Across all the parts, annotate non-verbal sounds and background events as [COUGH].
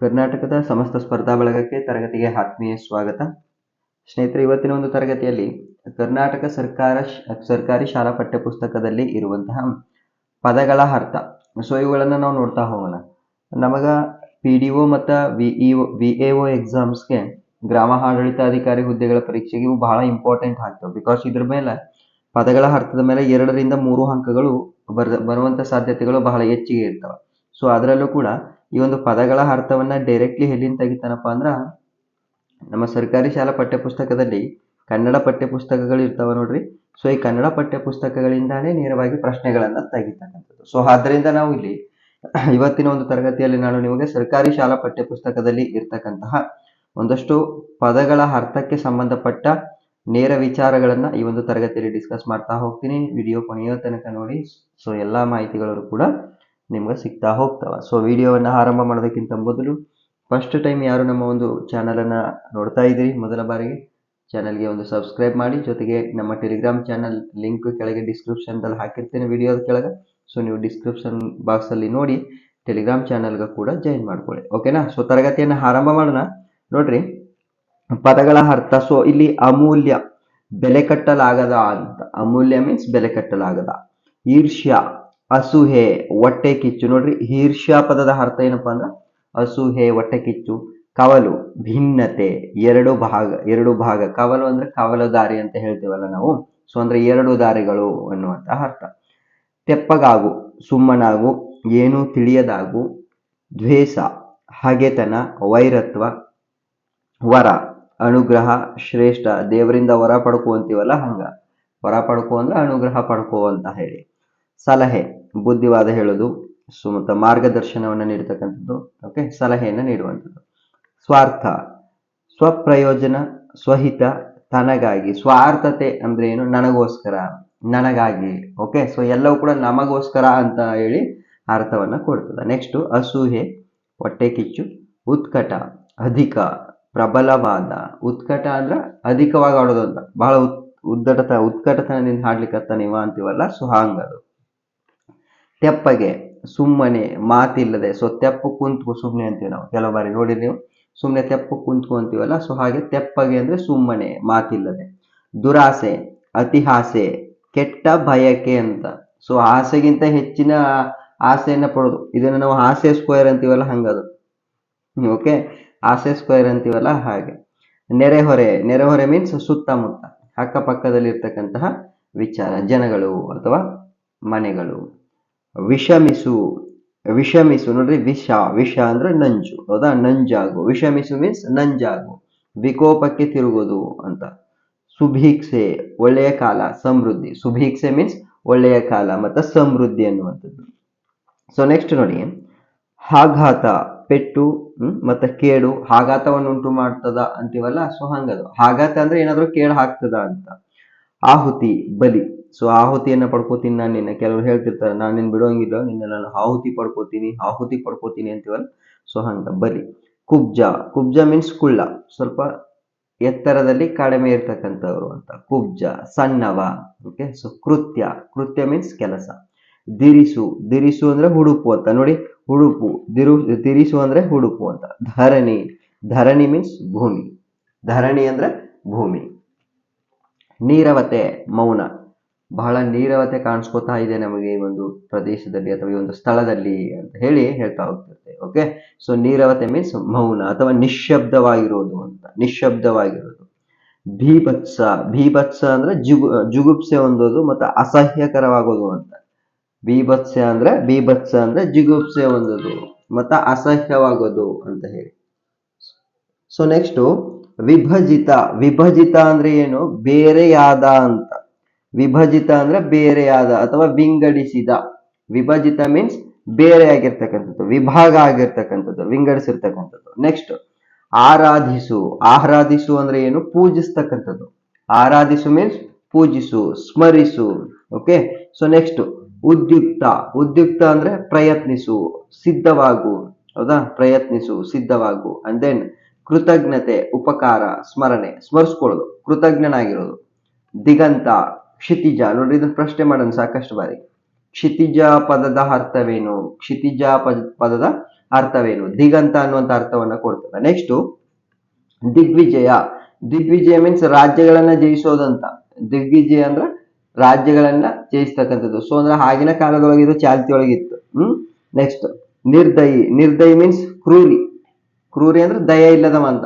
ಕರ್ನಾಟಕದ ಸಮಸ್ತ ಸ್ಪರ್ಧಾ ಬಳಗಕ್ಕೆ ತರಗತಿಗೆ ಆತ್ಮೀಯ ಸ್ವಾಗತ. ಸ್ನೇಹಿತರೆ, ಇವತ್ತಿನ ಒಂದು ತರಗತಿಯಲ್ಲಿ ಕರ್ನಾಟಕ ಸರ್ಕಾರ ಸರ್ಕಾರಿ ಶಾಲಾ ಪಠ್ಯಪುಸ್ತಕದಲ್ಲಿ ಇರುವಂತಹ ಪದಗಳ ಅರ್ಥ. ಸೊ ಇವುಗಳನ್ನು ನಾವು ನೋಡ್ತಾ ಹೋಗೋಣ. ನಮಗ ಪಿ ಡಿ ಒ ಮತ್ತು V E V A O ಎಕ್ಸಾಮ್ಸ್ಗೆ ಗ್ರಾಮ ಆಡಳಿತಾಧಿಕಾರಿ ಹುದ್ದೆಗಳ ಪರೀಕ್ಷೆಗೆ ಇವು ಬಹಳ ಇಂಪಾರ್ಟೆಂಟ್ ಆಗ್ತವೆ. ಬಿಕಾಸ್ ಇದ್ರ ಮೇಲೆ ಪದಗಳ ಅರ್ಥದ ಮೇಲೆ ಎರಡರಿಂದ ಮೂರು ಅಂಕಗಳು ಬರ್ ಬರುವಂಥ ಸಾಧ್ಯತೆಗಳು ಬಹಳ ಹೆಚ್ಚಿಗೆ ಇರ್ತವೆ. ಸೊ ಅದರಲ್ಲೂ ಕೂಡ ಈ ಒಂದು ಪದಗಳ ಅರ್ಥವನ್ನ ಡೈರೆಕ್ಟ್ಲಿ ಎಲ್ಲಿಂದ ತೆಗಿತಾನಪ್ಪ ಅಂದ್ರ, ನಮ್ಮ ಸರ್ಕಾರಿ ಶಾಲಾ ಪಠ್ಯಪುಸ್ತಕದಲ್ಲಿ ಕನ್ನಡ ಪಠ್ಯಪುಸ್ತಕಗಳು ಇರ್ತಾವ ನೋಡ್ರಿ. ಸೊ ಈ ಕನ್ನಡ ಪಠ್ಯಪುಸ್ತಕಗಳಿಂದಾನೇ ನೇರವಾಗಿ ಪ್ರಶ್ನೆಗಳನ್ನ ತೆಗಿತಕ್ಕಂಥದ್ದು ಸೊ ಆದ್ದರಿಂದ ನಾವು ಇಲ್ಲಿ [CLEARS THROAT] ಇವತ್ತಿನ ಒಂದು ತರಗತಿಯಲ್ಲಿ ನಾನು ನಿಮಗೆ ಸರ್ಕಾರಿ ಶಾಲಾ ಪಠ್ಯಪುಸ್ತಕದಲ್ಲಿ ಇರ್ತಕ್ಕಂತಹ ಒಂದಷ್ಟು ಪದಗಳ ಅರ್ಥಕ್ಕೆ ಸಂಬಂಧಪಟ್ಟ ನೇರ ವಿಚಾರಗಳನ್ನ ಈ ಒಂದು ತರಗತಿಯಲ್ಲಿ ಡಿಸ್ಕಸ್ ಮಾಡ್ತಾ ಹೋಗ್ತೀನಿ. ವಿಡಿಯೋ ಕೊನೆಯ ತನಕ ನೋಡಿ. ಸೊ ಎಲ್ಲಾ ಮಾಹಿತಿಗಳು ಕೂಡ ನಿಮ್ಗೆ ಸಿಗ್ತಾ ಹೋಗ್ತಾವೆ. ಸೊ ವಿಡಿಯೋವನ್ನು ಆರಂಭ ಮಾಡೋದಕ್ಕಿಂತ ಮೊದಲು ಫಸ್ಟ್ ಟೈಮ್ ಯಾರು ನಮ್ಮ ಒಂದು ಚಾನಲನ್ನು ನೋಡ್ತಾ ಇದ್ದೀರಿ, ಮೊದಲ ಬಾರಿಗೆ ಚಾನಲ್ಗೆ ಒಂದು ಸಬ್ಸ್ಕ್ರೈಬ್ ಮಾಡಿ, ಜೊತೆಗೆ ನಮ್ಮ ಟೆಲಿಗ್ರಾಮ್ ಚಾನಲ್ ಲಿಂಕ್ ಕೆಳಗೆ ಡಿಸ್ಕ್ರಿಪ್ಷನ್ದಲ್ಲಿ ಹಾಕಿರ್ತೇನೆ ವಿಡಿಯೋದ ಕೆಳಗೆ. ಸೊ ನೀವು ಡಿಸ್ಕ್ರಿಪ್ಷನ್ ಬಾಕ್ಸಲ್ಲಿ ನೋಡಿ ಟೆಲಿಗ್ರಾಮ್ ಚಾನಲ್ಗೆ ಕೂಡ ಜಾಯಿನ್ ಮಾಡ್ಕೊಳ್ಳಿ. ಓಕೆನಾ ಸೊ ತರಗತಿಯನ್ನು ಆರಂಭ ಮಾಡೋಣ. ನೋಡ್ರಿ, ಪದಗಳ ಅರ್ಥ ಸೊ ಇಲ್ಲಿ ಅಮೂಲ್ಯ, ಬೆಲೆ ಕಟ್ಟಲಾಗದ ಅಂತ. ಅಮೂಲ್ಯ ಮೀನ್ಸ್ ಬೆಲೆ ಕಟ್ಟಲಾಗದ. ಈರ್ಷ್ಯ ಅಸೂಹೆ ಹೊಟ್ಟೆ ಕಿಚ್ಚು. ನೋಡ್ರಿ ಈರ್ಷ್ಯಾ ಪದದ ಅರ್ಥ ಏನಪ್ಪಾ ಅಂದ್ರ, ಅಸೂಹೆ, ಹೊಟ್ಟೆ ಕಿಚ್ಚು, ಕವಲು, ಭಿನ್ನತೆ, ಎರಡು ಭಾಗ ಎರಡು ಭಾಗ. ಕವಲು ಅಂದ್ರೆ ಕವಲು ದಾರಿ ಅಂತ ಹೇಳ್ತೀವಲ್ಲ ನಾವು. ಸೊ ಅಂದ್ರೆ ಎರಡು ದಾರಿಗಳು ಅನ್ನುವಂತಹ ಅರ್ಥ. ತೆಪ್ಪಗಾಗು, ಸುಮ್ಮನಾಗು, ಏನೂ ತಿಳಿಯದಾಗು, ದ್ವೇಷ, ಹಗೆತನ, ವೈರತ್ವ, ವರ, ಅನುಗ್ರಹ, ಶ್ರೇಷ್ಠ. ದೇವರಿಂದ ವರ ಪಡ್ಕೋ ಅಂತೀವಲ್ಲ ಹಂಗ. ವರ ಪಡ್ಕೋ ಅಂದ್ರೆ ಅನುಗ್ರಹ ಪಡ್ಕೋ ಅಂತ ಹೇಳಿ. ಸಲಹೆ ಬುದ್ಧಿವಾದ ಹೇಳೋದು, ಸೊ ಮತ್ತು ಮಾರ್ಗದರ್ಶನವನ್ನು ನೀಡ್ತಕ್ಕಂಥದ್ದು ಓಕೆ ಸಲಹೆಯನ್ನು ನೀಡುವಂಥದ್ದು. ಸ್ವಾರ್ಥ, ಸ್ವಪ್ರಯೋಜನ, ಸ್ವಹಿತ, ತನಗಾಗಿ. ಸ್ವಾರ್ಥತೆ ಅಂದ್ರೆ ಏನು? ನನಗೋಸ್ಕರ, ನನಗಾಗಿ ಓಕೆ ಸೊ ಎಲ್ಲವೂ ಕೂಡ ನಮಗೋಸ್ಕರ ಅಂತ ಹೇಳಿ ಅರ್ಥವನ್ನ ಕೊಡ್ತದೆ. ನೆಕ್ಸ್ಟ್ ಅಸೂಹೆ ಹೊಟ್ಟೆ ಕಿಚ್ಚು, ಉತ್ಕಟ, ಅಧಿಕ, ಪ್ರಬಲವಾದ. ಉತ್ಕಟ ಅಂದ್ರ ಅಧಿಕವಾಗಿ ಆಡೋದು ಅಂತ. ಬಹಳ ಉತ್ ಉದ್ದಟತ, ಉತ್ಕಟತನದಿಂದ ಹಾಡ್ಲಿಕ್ಕತ್ತ ನೀವ ಅಂತೀವಲ್ಲ ಸೊ ಹಂಗದು. ತೆಪ್ಪಗೆ ಸುಮ್ಮನೆ ಮಾತಿಲ್ಲದೆ ಸೊ ತೆಪ್ಪು ಕುಂತ್ಕೊ ಸುಮ್ಮನೆ ಅಂತೀವಿ ನಾವು. ಕೆಲವು ಬಾರಿ ನೋಡಿ ನೀವು. ಸುಮ್ಮನೆ ತೆಪ್ಪು ಕುಂತ್ಕೊ ಅಂತೀವಲ್ಲ ಸೊ ಹಾಗೆ ತೆಪ್ಪಗೆ ಅಂದ್ರೆ ಸುಮ್ಮನೆ, ಮಾತಿಲ್ಲದೆ. ದುರಾಸೆ, ಅತಿಹಾಸೆ, ಕೆಟ್ಟ ಬಯಕೆ ಅಂತ. ಸೊ ಆಸೆಗಿಂತ ಹೆಚ್ಚಿನ ಆಸೆಯನ್ನು ಪಡೋದು. ಇದನ್ನ ನಾವು ಆಸೆ ಸ್ಕ್ವೇರ್ ಅಂತೀವಲ್ಲ, ಹಂಗದು. ಓಕೆ ಆಸೆ ಸ್ಕ್ವೇರ್ ಅಂತೀವಲ್ಲ, ಹಾಗೆ. ನೆರೆಹೊರೆ ನೆರೆಹೊರೆ ಮೀನ್ಸ್ ಸುತ್ತಮುತ್ತ, ಅಕ್ಕಪಕ್ಕದಲ್ಲಿರ್ತಕ್ಕಂತಹ ವಿಚಾರ. ಜನಗಳು ಅಥವಾ ಮನೆಗಳು. ವಿಷಮಿಸು ವಿಷಮಿಸು ನೋಡ್ರಿ ವಿಷ ವಿಷ ಅಂದ್ರೆ ನಂಜು, ಹೌದಾ? ನಂಜಾಗು. ವಿಷಮಿಸು ಮೀನ್ಸ್ ನಂಜಾಗು. ವಿಕೋಪಕ್ಕೆ ತಿರುಗೋದು ಅಂತ. ಸುಭೀಕ್ಷೆ, ಒಳ್ಳೆಯ ಕಾಲ, ಸಮೃದ್ಧಿ. ಸುಭೀಕ್ಷೆ ಮೀನ್ಸ್ ಒಳ್ಳೆಯ ಕಾಲ ಮತ್ತು ಸಮೃದ್ಧಿ ಅನ್ನುವಂಥದ್ದು. ಸೊ ನೆಕ್ಸ್ಟ್ ನೋಡಿ. ಆಘಾತ ಪೆಟ್ಟು ಮತ್ತೆ ಕೇಡು. ಆಘಾತವನ್ನು ಉಂಟು ಮಾಡ್ತದ ಅಂತೀವಲ್ಲ? ಸೊ, ಹಂಗದು. ಆಘಾತ ಅಂದ್ರೆ ಏನಾದ್ರೂ ಕೇಡು ಹಾಕ್ತದ ಅಂತ. ಆಹುತಿ, ಬಲಿ. ಸೊ ಆಹುತಿಯನ್ನ ಪಡ್ಕೋತೀನಿ ನಾನು ನಿನ್ನ. ಕೆಲವರು ಹೇಳ್ತಿರ್ತಾರೆ, ನಾನು ನಿನ್ನ ಬಿಡೋಂಗಿಲ್ಲ, ನಿನ್ನ ನಾನು ಆಹುತಿ ಪಡ್ಕೋತೀನಿ ಆಹುತಿ ಪಡ್ಕೋತೀನಿ ಅಂತೀವಲ್ಲ? ಸೊ ಹಂಗ ಬಲಿ ಕುಬ್ಜ. ಕುಬ್ಜ ಮೀನ್ಸ್ ಕುಳ್ಳ. ಸ್ವಲ್ಪ ಎತ್ತರದಲ್ಲಿ ಕಡಿಮೆ ಇರ್ತಕ್ಕಂಥವ್ರು ಅಂತ. ಕುಬ್ಜ, ಸಣ್ಣವ ಓಕೆ ಸೊ ಕೃತ್ಯ. ಕೃತ್ಯ ಮೀನ್ಸ್ ಕೆಲಸ. ದಿರಿಸು. ದಿರಿಸು ಅಂದ್ರೆ ಹುಡುಪು ಅಂತ. ನೋಡಿ, ಹುಡುಪು. ದಿರು, ದಿರಿಸು ಅಂದ್ರೆ ಹುಡುಪು ಅಂತ. ಧರಣಿ. ಧರಣಿ ಮೀನ್ಸ್ ಭೂಮಿ. ಧರಣಿ ಅಂದ್ರೆ ಭೂಮಿ. ನೀರವತೆ, ಮೌನ. ಬಹಳ ನೀರವತೆ ಕಾಣಿಸ್ಕೊತಾ ಇದೆ ನಮಗೆ ಈ ಒಂದು ಪ್ರದೇಶದಲ್ಲಿ ಅಥವಾ ಈ ಒಂದು ಸ್ಥಳದಲ್ಲಿ ಅಂತ ಹೇಳಿ ಹೇಳ್ತಾ ಹೋಗ್ತಿರ್ತೇವೆ ಓಕೆ ಸೊ ನೀರವತೆ ಮೀನ್ಸ್ ಮೌನ ಅಥವಾ ನಿಶ್ಶಬ್ದವಾಗಿರೋದು ಅಂತ, ನಿಶ್ಶಬ್ದವಾಗಿರೋದು. ಭೀಭತ್ಸ ಭೀಭತ್ಸ ಅಂದ್ರೆ ಜುಗು, ಜುಗುಪ್ಸೆ ಹೊಂದೋದು ಮತ್ತು ಅಸಹ್ಯಕರವಾಗೋದು ಅಂತ. ಬೀಭತ್ಸ ಅಂದ್ರೆ ಬೀಭತ್ಸ ಅಂದ್ರೆ ಜಿಗುಪ್ಸೆ ಹೊಂದೋದು ಮತ್ತು ಅಸಹ್ಯವಾಗೋದು ಅಂತ ಹೇಳಿ. ಸೊ ನೆಕ್ಸ್ಟ್ ವಿಭಜಿತ ವಿಭಜಿತ ಅಂದ್ರೆ ಏನು? ಬೇರೆಯಾದ ಅಂತ. ವಿಭಜಿತ ಅಂದ್ರೆ ಬೇರೆಯಾದ ಅಥವಾ ವಿಂಗಡಿಸಿದ. ವಿಭಜಿತ ಮೀನ್ಸ್ ಬೇರೆ ಆಗಿರ್ತಕ್ಕಂಥದ್ದು, ವಿಭಾಗ ಆಗಿರ್ತಕ್ಕಂಥದ್ದು, ವಿಂಗಡಿಸಿರ್ತಕ್ಕಂಥದ್ದು. ನೆಕ್ಸ್ಟ್ ಆರಾಧಿಸು. ಆರಾಧಿಸು ಅಂದ್ರೆ ಏನು? ಪೂಜಿಸ್ತಕ್ಕಂಥದ್ದು. ಆರಾಧಿಸು ಮೀನ್ಸ್ ಪೂಜಿಸು, ಸ್ಮರಿಸು. ಓಕೆ ಸೊ ನೆಕ್ಸ್ಟ್ ಉದ್ಯುಕ್ತ. ಉದ್ಯುಕ್ತ ಅಂದ್ರೆ ಪ್ರಯತ್ನಿಸು, ಸಿದ್ಧವಾಗು. ಹೌದಾ? ಪ್ರಯತ್ನಿಸು, ಸಿದ್ಧವಾಗು. ಅಂಡ್ ದೆನ್ ಕೃತಜ್ಞತೆ, ಉಪಕಾರ, ಸ್ಮರಣೆ. ಸ್ಮರಿಸ್ಕೊಳ್ಳೋದು. ಕೃತಜ್ಞನಾಗಿರೋದು. ದಿಗಂತ. ಕ್ಷಿತಿಜ. ನೋಡ್ರಿ, ಇದನ್ನ ಪ್ರಶ್ನೆ ಮಾಡೋಣ ಸಾಕಷ್ಟು ಬಾರಿ. ಕ್ಷಿತಿಜ ಪದದ ಅರ್ಥವೇನು? ಕ್ಷಿತಿಜ ಪದ, ಪದದ ಅರ್ಥವೇನು? ದಿಗಂತ ಅನ್ನುವಂತ ಅರ್ಥವನ್ನ ಕೊಡ್ತದೆ ನೆಕ್ಸ್ಟ್ ದಿಗ್ವಿಜಯ. ದಿಗ್ವಿಜಯ ಮೀನ್ಸ್ ರಾಜ್ಯಗಳನ್ನ ಜಯಿಸೋದಂತ. ದಿಗ್ವಿಜಯ ಅಂದ್ರೆ ರಾಜ್ಯಗಳನ್ನ ಜಯಿಸ್ತಕ್ಕಂಥದ್ದು. ಸೊ ಅಂದ್ರೆ ಆಗಿನ ಕಾಲದೊಳಗೆ ಇದು ಚಾಲ್ತಿ ಒಳಗಿತ್ತು ಹ್ಮ್? ನೆಕ್ಸ್ಟ್ ನಿರ್ದಯಿ. ನಿರ್ದಯಿ ಮೀನ್ಸ್ ಕ್ರೂರಿ. ಕ್ರೂರಿ ಅಂದ್ರೆ ದಯ ಇಲ್ಲದವ ಅಂತ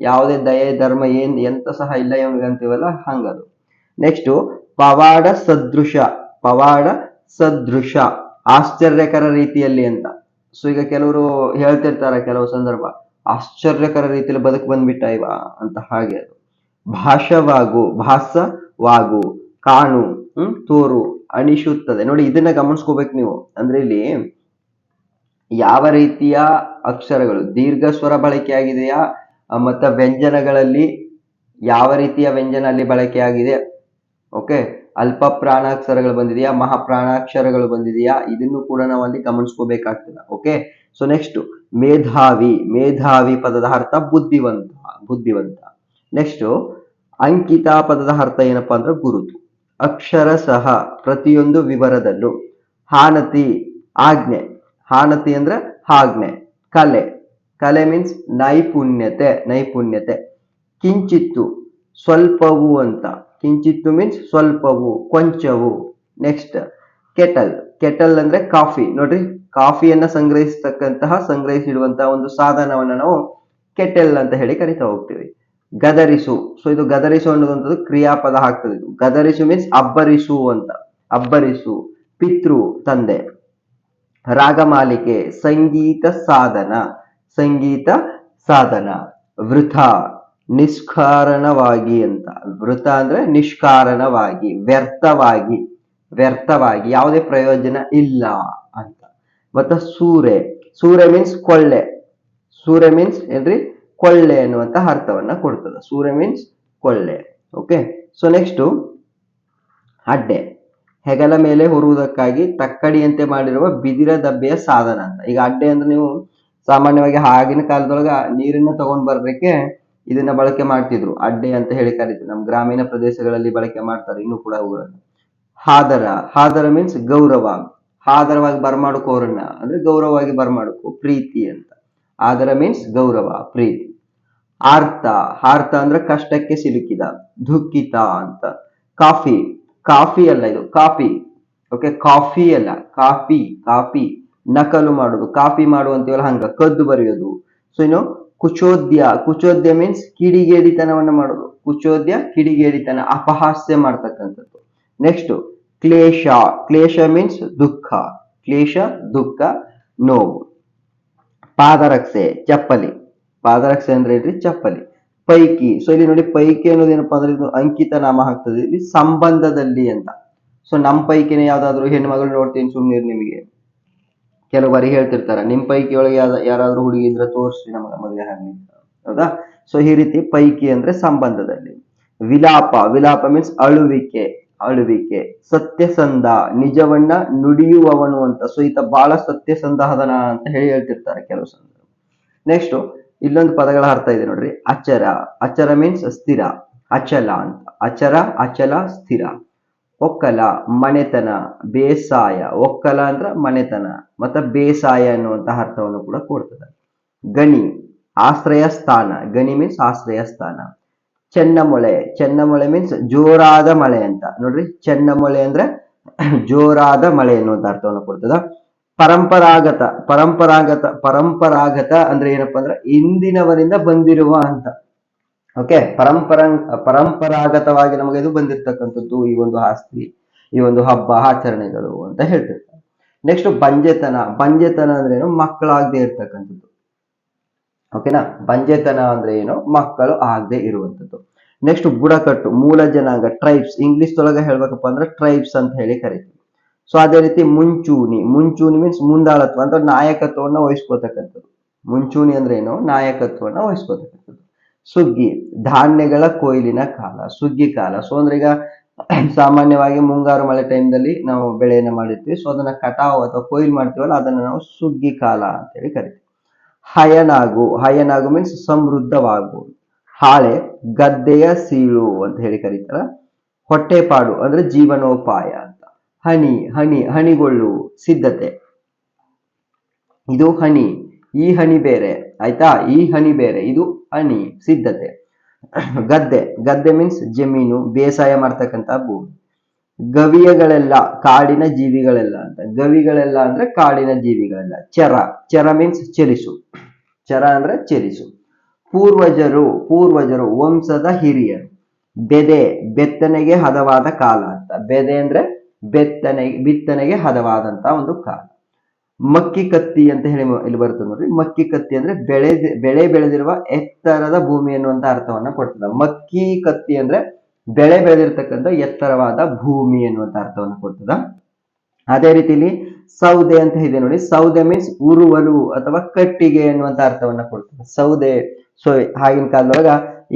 ಯಾವುದೇ ದಯೆ, ಧರ್ಮ, ಏನ್, ಎಂತ ಸಹ ಇಲ್ಲ ಇವನಿಗೆ ಅಂತೀವಲ್ಲ ಹಂಗದು. ನೆಕ್ಸ್ಟ್ ಪವಾಡ ಸದೃಶ ಪವಾಡ ಸದೃಶ ಆಶ್ಚರ್ಯಕರ ರೀತಿಯಲ್ಲಿ ಅಂತ. ಸೊ ಈಗ ಕೆಲವರು ಹೇಳ್ತಿರ್ತಾರೆ ಕೆಲವು ಸಂದರ್ಭ, ಆಶ್ಚರ್ಯಕರ ರೀತಿಯಲ್ಲಿ ಬದುಕು ಬಂದ್ಬಿಟ್ಟ ಇವ ಅಂತ ಹಾಗೆ ಅದು. ಭಾಷವಾಗು, ಭಾಸವಾಗು, ಕಾಣು, ಹ್ಮ್, ತೋರು, ಅಣಿಸುತ್ತದೆ. ನೋಡಿ, ಇದನ್ನ ಗಮನಿಸ್ಕೋಬೇಕು ನೀವು. ಅಂದ್ರೆ ಇಲ್ಲಿ ಯಾವ ರೀತಿಯ ಅಕ್ಷರಗಳು, ದೀರ್ಘ ಸ್ವರ ಬಳಕೆ ಆಗಿದೆಯಾ ಮತ್ತೆ ವ್ಯಂಜನಗಳಲ್ಲಿ ಯಾವ ರೀತಿಯ ವ್ಯಂಜನ ಅಲ್ಲಿ ಬಳಕೆಯಾಗಿದೆ ಓಕೆ ಅಲ್ಪ ಪ್ರಾಣಾಕ್ಷರಗಳು ಬಂದಿದೆಯಾ? ಮಹಾಪ್ರಾಣಾಕ್ಷರಗಳು ಬಂದಿದೆಯಾ? ಇದನ್ನು ಕೂಡ ನಾವು ಅಲ್ಲಿ ಗಮನಿಸ್ಕೋಬೇಕಾಗ್ತದೆ. ಓಕೆ ಸೊ ನೆಕ್ಸ್ಟ್ ಮೇಧಾವಿ. ಮೇಧಾವಿ ಪದದ ಅರ್ಥ ಬುದ್ಧಿವಂತ ಬುದ್ಧಿವಂತ. ನೆಕ್ಸ್ಟ್ ಅಂಕಿತ ಪದದ ಅರ್ಥ ಏನಪ್ಪಾ ಅಂದ್ರೆ ಗುರುತು. ಅಕ್ಷರ ಸಹ ಪ್ರತಿಯೊಂದು ವಿವರದಲ್ಲೂ ಹಾನತಿ, ಆಜ್ಞೆ. ಹಾನತಿ ಅಂದ್ರೆ ಆಜ್ಞೆ. ಕಲೆ. ಕಲೆ ಮೀನ್ಸ್ ನೈಪುಣ್ಯತೆ ನೈಪುಣ್ಯತೆ. ಕಿಂಚಿತ್ತು, ಸ್ವಲ್ಪವೂ ಅಂತ. ಕಿಂಚಿತ್ತು ಮೀನ್ಸ್ ಸ್ವಲ್ಪವು, ಕೊಂಚವು. ನೆಕ್ಸ್ಟ್ ಕೆಟಲ್ ಕೆಟಲ್ ಅಂದ್ರೆ ಕಾಫಿ ನೋಡ್ರಿ ಕಾಫಿಯನ್ನ ಸಂಗ್ರಹಿಸತಕ್ಕಂತಹ ಸಂಗ್ರಹಿಸಿಡುವಂತಹ ಒಂದು ಸಾಧನವನ್ನ ನಾವು ಕೆಟಲ್ ಅಂತ ಹೇಳಿ ಕರಿತಾ ಹೋಗ್ತೀವಿ. ಗದರಿಸು. ಸೊ ಇದು ಗದರಿಸು ಅನ್ನೋದಂಥದ್ದು ಕ್ರಿಯಾಪದ ಆಗ್ತದೆ ಇದು. ಗದರಿಸು ಮೀನ್ಸ್ ಅಬ್ಬರಿಸು ಅಂತ. ಅಬ್ಬರಿಸು. ಪಿತೃ, ತಂದೆ. ರಾಗಮಾಲಿಕೆ ಸಂಗೀತ ಸಾಧನ. ಸಂಗೀತ ಸಾಧನ. ವೃಥ. ನಿಷ್ಕಾರಣವಾಗಿ ಅಂತ. ವೃತ ಅಂದ್ರೆ ನಿಷ್ಕಾರಣವಾಗಿ, ವ್ಯರ್ಥವಾಗಿ ವ್ಯರ್ಥವಾಗಿ, ಯಾವುದೇ ಪ್ರಯೋಜನ ಇಲ್ಲ ಅಂತ. ಮತ್ತೆ ಸೂರೆ ಸೂರೆ ಮೀನ್ಸ್ ಕೊಳ್ಳೆ. ಸೂರೆ ಮೀನ್ಸ್ ಏನ್ರಿ? ಕೊಳ್ಳೆ ಅನ್ನುವಂತ ಅರ್ಥವನ್ನ ಕೊಡ್ತದೆ. ಸೂರ್ಯ ಮೀನ್ಸ್ ಕೊಳ್ಳೆ. ಓಕೆ ಸೊ ನೆಕ್ಸ್ಟ್ ಅಡ್ಡೆ. ಹೆಗಲ ಮೇಲೆ ಹೊರುವುದಕ್ಕಾಗಿ ತಕ್ಕಡಿಯಂತೆ ಮಾಡಿರುವ ಬಿದಿರ ದಬ್ಬೆಯ ಸಾಧನ ಅಂತ. ಈಗ ಅಡ್ಡೆ ಅಂದ್ರೆ ನೀವು ಸಾಮಾನ್ಯವಾಗಿ ಆಗಿನ ಕಾಲದೊಳಗ ನೀರನ್ನ ತಗೊಂಡ್ ಬರ್ಲಿಕ್ಕೆ ಇದನ್ನ ಬಳಕೆ ಮಾಡ್ತಿದ್ರು. ಅಡ್ಡೆ ಅಂತ ಹೇಳಿ ಕರೀತೀವಿ. ನಮ್ಮ ಗ್ರಾಮೀಣ ಪ್ರದೇಶಗಳಲ್ಲಿ ಬಳಕೆ ಮಾಡ್ತಾರೆ. ಇನ್ನು ಕೂಡ ಅವುಗಳನ್ನು. ಹಾದರ. ಹಾದರ ಮೀನ್ಸ್ ಗೌರವ. ಹಾದರವಾಗಿ ಬರ್ಮಾಡ್ಕೋರನ್ನ ಅಂದ್ರೆ ಗೌರವವಾಗಿ ಬರ್ಮಾಡ್ಕೋ. ಪ್ರೀತಿ ಅಂತ. ಆದರ ಮೀನ್ಸ್ ಗೌರವ, ಪ್ರೀತಿ. ಆರ್ತ ಆರ್ತ ಅಂದ್ರೆ ಕಷ್ಟಕ್ಕೆ ಸಿಲುಕಿದ. ದುಃಖಿತ ಅಂತ. ಕಾಫಿ. ಕಾಫಿ ಅಲ್ಲ ಇದು. ಕಾಫಿ. ಓಕೆ ಕಾಫಿ ಅಲ್ಲ. ಕಾಫಿ. ಕಾಫಿ. ನಕಲು ಮಾಡೋದು. ಕಾಫಿ ಮಾಡುವಂತೀವಲ್ಲ ಹಂಗ. ಕದ್ದು ಬರೆಯೋದು. ಸೊ ಇನ್ನು ಕುಚೋದ್ಯ ಕುಚೋದ್ಯ ಮೀನ್ಸ್ ಕಿಡಿಗೇಡಿತನವನ್ನ ಮಾಡೋದು. ಕುಚೋದ್ಯ, ಕಿಡಿಗೇಡಿತನ, ಅಪಹಾಸ್ಯ ಮಾಡ್ತಕ್ಕಂಥದ್ದು. ನೆಕ್ಸ್ಟ್ ಕ್ಲೇಶ. ಕ್ಲೇಶ ಮೀನ್ಸ್ ದುಃಖ. ಕ್ಲೇಶ, ದುಃಖ, ನೋವು. ಪಾದರಕ್ಷೆ, ಚಪ್ಪಲಿ. ಪಾದರಕ್ಷೆ ಅಂದ್ರೆ ಏನ್ರಿ? ಚಪ್ಪಲಿ. ಪೈಕಿ. ಸೊ ಇಲ್ಲಿ ನೋಡಿ ಪೈಕಿ ಏನಪ್ಪಾ ಅಂದ್ರೆ ಇದು ಅಂಕಿತ ನಾಮ ಹಾಕ್ತದೆ. ಇಲ್ಲಿ ಸಂಬಂಧದಲ್ಲಿ ಅಂತ. ಸೊ ನಮ್ಮ ಪೈಕಿನೇ ಯಾವ್ದಾದ್ರು ಹೆಣ್ಮಗಳು ನೋಡ್ತೀನಿ ಸುಮ್ಮನೆ ನಿಮಗೆ. ಕೆಲವು ಬಾರಿ ಹೇಳ್ತಿರ್ತಾರ, ನಿಮ್ ಪೈಕಿ ಒಳಗೆ ಯಾರಾದರೂ ಹುಡುಗಿ ಇದ್ರೆ ತೋರಿಸಿ ನಮಗೆ ಮದುವೆ ಅಂತ. ಹೌದಾ? ಸೊ ಈ ರೀತಿ ಪೈಕಿ ಅಂದ್ರೆ ಸಂಬಂಧದಲ್ಲಿ. ವಿಲಾಪ ವಿಲಾಪ ಮೀನ್ಸ್ ಅಳುವಿಕೆ ಅಳುವಿಕೆ ಸತ್ಯಸಂಧ ನಿಜವನ್ನ ನುಡಿಯುವವನು ಅಂತ. ಸೊ ಈತ ಬಹಳ ಸತ್ಯಸಂಧ ಹದನ ಅಂತ ಹೇಳಿ ಹೇಳ್ತಿರ್ತಾರೆ ಕೆಲವು ಸಂದರ್ಭ ನೆಕ್ಸ್ಟ್ ಇಲ್ಲೊಂದು ಪದಗಳ ಅರ್ಥ ಇದೆ ನೋಡ್ರಿ. ಅಚರ. ಅಚರ ಮೀನ್ಸ್ ಸ್ಥಿರ. ಅಚಲ ಅಂತ. ಅಚರ, ಅಚಲ, ಸ್ಥಿರ. ಒಕ್ಕಲ, ಮನೆತನ, ಬೇಸಾಯ. ಒಕ್ಕಲ ಅಂದ್ರ ಮನೆತನ. ಮತ್ತ ಬೇಸಾಯ ಅನ್ನುವಂತಹ ಅರ್ಥವನ್ನು ಕೂಡ ಕೊಡ್ತದೆ. ಗಣಿ, ಆಶ್ರಯ ಸ್ಥಾನ. ಗಣಿ ಮೀನ್ಸ್ ಆಶ್ರಯ ಸ್ಥಾನ. ಚೆನ್ನಮೊಳೆ. ಚೆನ್ನಮೊಳೆ ಮೀನ್ಸ್ ಜೋರಾದ ಮಳೆ ಅಂತ. ನೋಡ್ರಿ, ಚೆನ್ನಮೊಳೆ ಅಂದ್ರೆ [CLEARS THROAT] ಜೋರಾದ ಮಳೆ ಅನ್ನುವಂತ ಅರ್ಥವನ್ನು ಕೊಡ್ತದ. ಪರಂಪರಾಗತ ಪರಂಪರಾಗತ ಪರಂಪರಾಗತ ಅಂದ್ರೆ ಏನಪ್ಪಾ ಅಂದ್ರೆ ಇಂದಿನವರಿಂದ ಬಂದಿರುವ ಅಂತ. ಓಕೆ ಪರಂಪರ, ಪರಂಪರಾಗತವಾಗಿ ನಮಗೆ ಇದು ಬಂದಿರತಕ್ಕಂಥದ್ದು ಈ ಒಂದು ಆಸ್ತಿ, ಈ ಒಂದು ಹಬ್ಬ, ಆಚರಣೆಗಳು ಅಂತ ಹೇಳ್ತಿರ್ತಾರೆ. ನೆಕ್ಸ್ಟ್ ಬಂಜೆತನ ಬಂಜೆತನ ಅಂದ್ರೆ ಏನು? ಮಕ್ಕಳಾಗದೆ ಇರ್ತಕ್ಕಂಥದ್ದು. ಓಕೆನಾ ಬಂಜೆತನ ಅಂದ್ರೆ ಏನು? ಮಕ್ಕಳು ಆಗದೆ ಇರುವಂತದ್ದು ನೆಕ್ಸ್ಟ್ ಬುಡಕಟ್ಟು, ಮೂಲ ಜನಾಂಗ ಟ್ರೈಬ್ಸ್ ಇಂಗ್ಲಿಷ್ ಒಳಗೆ ಹೇಳ್ಬೇಕಪ್ಪ ಅಂದ್ರೆ ಟ್ರೈಬ್ಸ್ ಅಂತ ಹೇಳಿ ಕರಿತೀವಿ. ಸೊ ಅದೇ ರೀತಿ ಮುಂಚೂಣಿ. ಮುಂಚೂಣಿ ಮೀನ್ಸ್ ಮುಂದಾಳತ್ವ, ಅಂತ ನಾಯಕತ್ವವನ್ನು ವಹಿಸ್ಕೋತಕ್ಕಂಥದ್ದು ಮುಂಚೂಣಿ ಅಂದ್ರೆ ಏನು? ನಾಯಕತ್ವವನ್ನು ವಹಿಸ್ಕೋತಕ್ಕಂಥದ್ದು ಸುಗ್ಗಿ, ಧಾನ್ಯಗಳ ಕೊಯ್ಲಿನ ಕಾಲ, ಸುಗ್ಗಿ ಕಾಲ. ಸೊ ಅಂದ್ರೆ ಈಗ ಸಾಮಾನ್ಯವಾಗಿ ಮುಂಗಾರು ಮಳೆ ಟೈಮ್ದಲ್ಲಿ ನಾವು ಬೆಳೆಯನ್ನು ಮಾಡಿರ್ತೀವಿ. ಸೊ ಅದನ್ನ ಕಟಾವು ಅಥವಾ ಕೊಯ್ಲು ಮಾಡ್ತೀವಲ್ಲ, ಅದನ್ನ ನಾವು ಸುಗ್ಗಿ ಕಾಲ ಅಂತ ಹೇಳಿ ಕರಿತೀವಿ. ಹಯನಾಗು ಹಯನಾಗು ಮೀನ್ಸ್ ಸಮೃದ್ಧವಾಗು. ಹಾಳೆ, ಗದ್ದೆಯ ಸೀಳು ಅಂತ ಹೇಳಿ ಕರೀತಾರ. ಹೊಟ್ಟೆಪಾಡು ಅಂದ್ರೆ ಜೀವನೋಪಾಯ ಅಂತ. ಹನಿ ಹನಿ ಹನಿಗೊಳ್ಳು ಸಿದ್ಧತೆ. ಇದು ಹನಿ. ಈ ಹನಿ ಬೇರೆ, ಆಯ್ತಾ? ಈ ಹನಿ ಬೇರೆ, ಇದು ಹನಿ, ಸಿದ್ಧತೆ. ಗದ್ದೆ ಗದ್ದೆ ಮೀನ್ಸ್ ಜಮೀನು, ಬೇಸಾಯ ಮಾಡ್ತಕ್ಕಂತ ಭೂಮಿ. ಗವಿಯಗಳೆಲ್ಲ, ಕಾಡಿನ ಜೀವಿಗಳೆಲ್ಲ ಅಂತ. ಗವಿಗಳೆಲ್ಲ ಅಂದ್ರೆ ಕಾಡಿನ ಜೀವಿಗಳೆಲ್ಲ. ಚರ ಚರ ಮೀನ್ಸ್ ಚಲಿಸು ಚರ ಅಂದ್ರೆ ಚಲಿಸು ಪೂರ್ವಜರು ಪೂರ್ವಜರು, ವಂಶದ ಹಿರಿಯರು. ಬೆದೆ, ಬೆತ್ತನೆಗೆ ಹದವಾದ ಕಾಲ ಅಂತ. ಬೆದೆ ಅಂದ್ರೆ ಬೆತ್ತನೆ, ಬಿತ್ತನೆಗೆ ಹದವಾದಂತ ಒಂದು ಕಾಲ. ಮಕ್ಕಿ ಕತ್ತಿ ಅಂತ ಹೇಳಿ ಇಲ್ಲಿ ಬರ್ತದೆ ನೋಡ್ರಿ. ಮಕ್ಕಿ ಕತ್ತಿ ಅಂದ್ರೆ ಬೆಳೆ ಬೆಳೆ ಬೆಳೆದಿರುವ ಎತ್ತರದ ಭೂಮಿ ಎನ್ನುವಂತ ಅರ್ಥವನ್ನ ಕೊಡ್ತದೆ. ಮಕ್ಕಿ ಕತ್ತಿ ಅಂದ್ರೆ ಬೆಳೆ ಬೆಳೆದಿರ್ತಕ್ಕಂಥ ಎತ್ತರವಾದ ಭೂಮಿ ಎನ್ನುವಂತ ಅರ್ಥವನ್ನ ಕೊಡ್ತದ. ಅದೇ ರೀತಿಲಿ ಸೌದೆ ಅಂತ ಇದೆ ನೋಡಿ. ಸೌದೆ ಮೀನ್ಸ್ ಉರುವಲು ಅಥವಾ ಕಟ್ಟಿಗೆ ಎನ್ನುವಂತ ಅರ್ಥವನ್ನ ಕೊಡ್ತದೆ. ಸೌದೆ, ಸೊ ಆಗಿನ ಕಾಲದೊಳಗ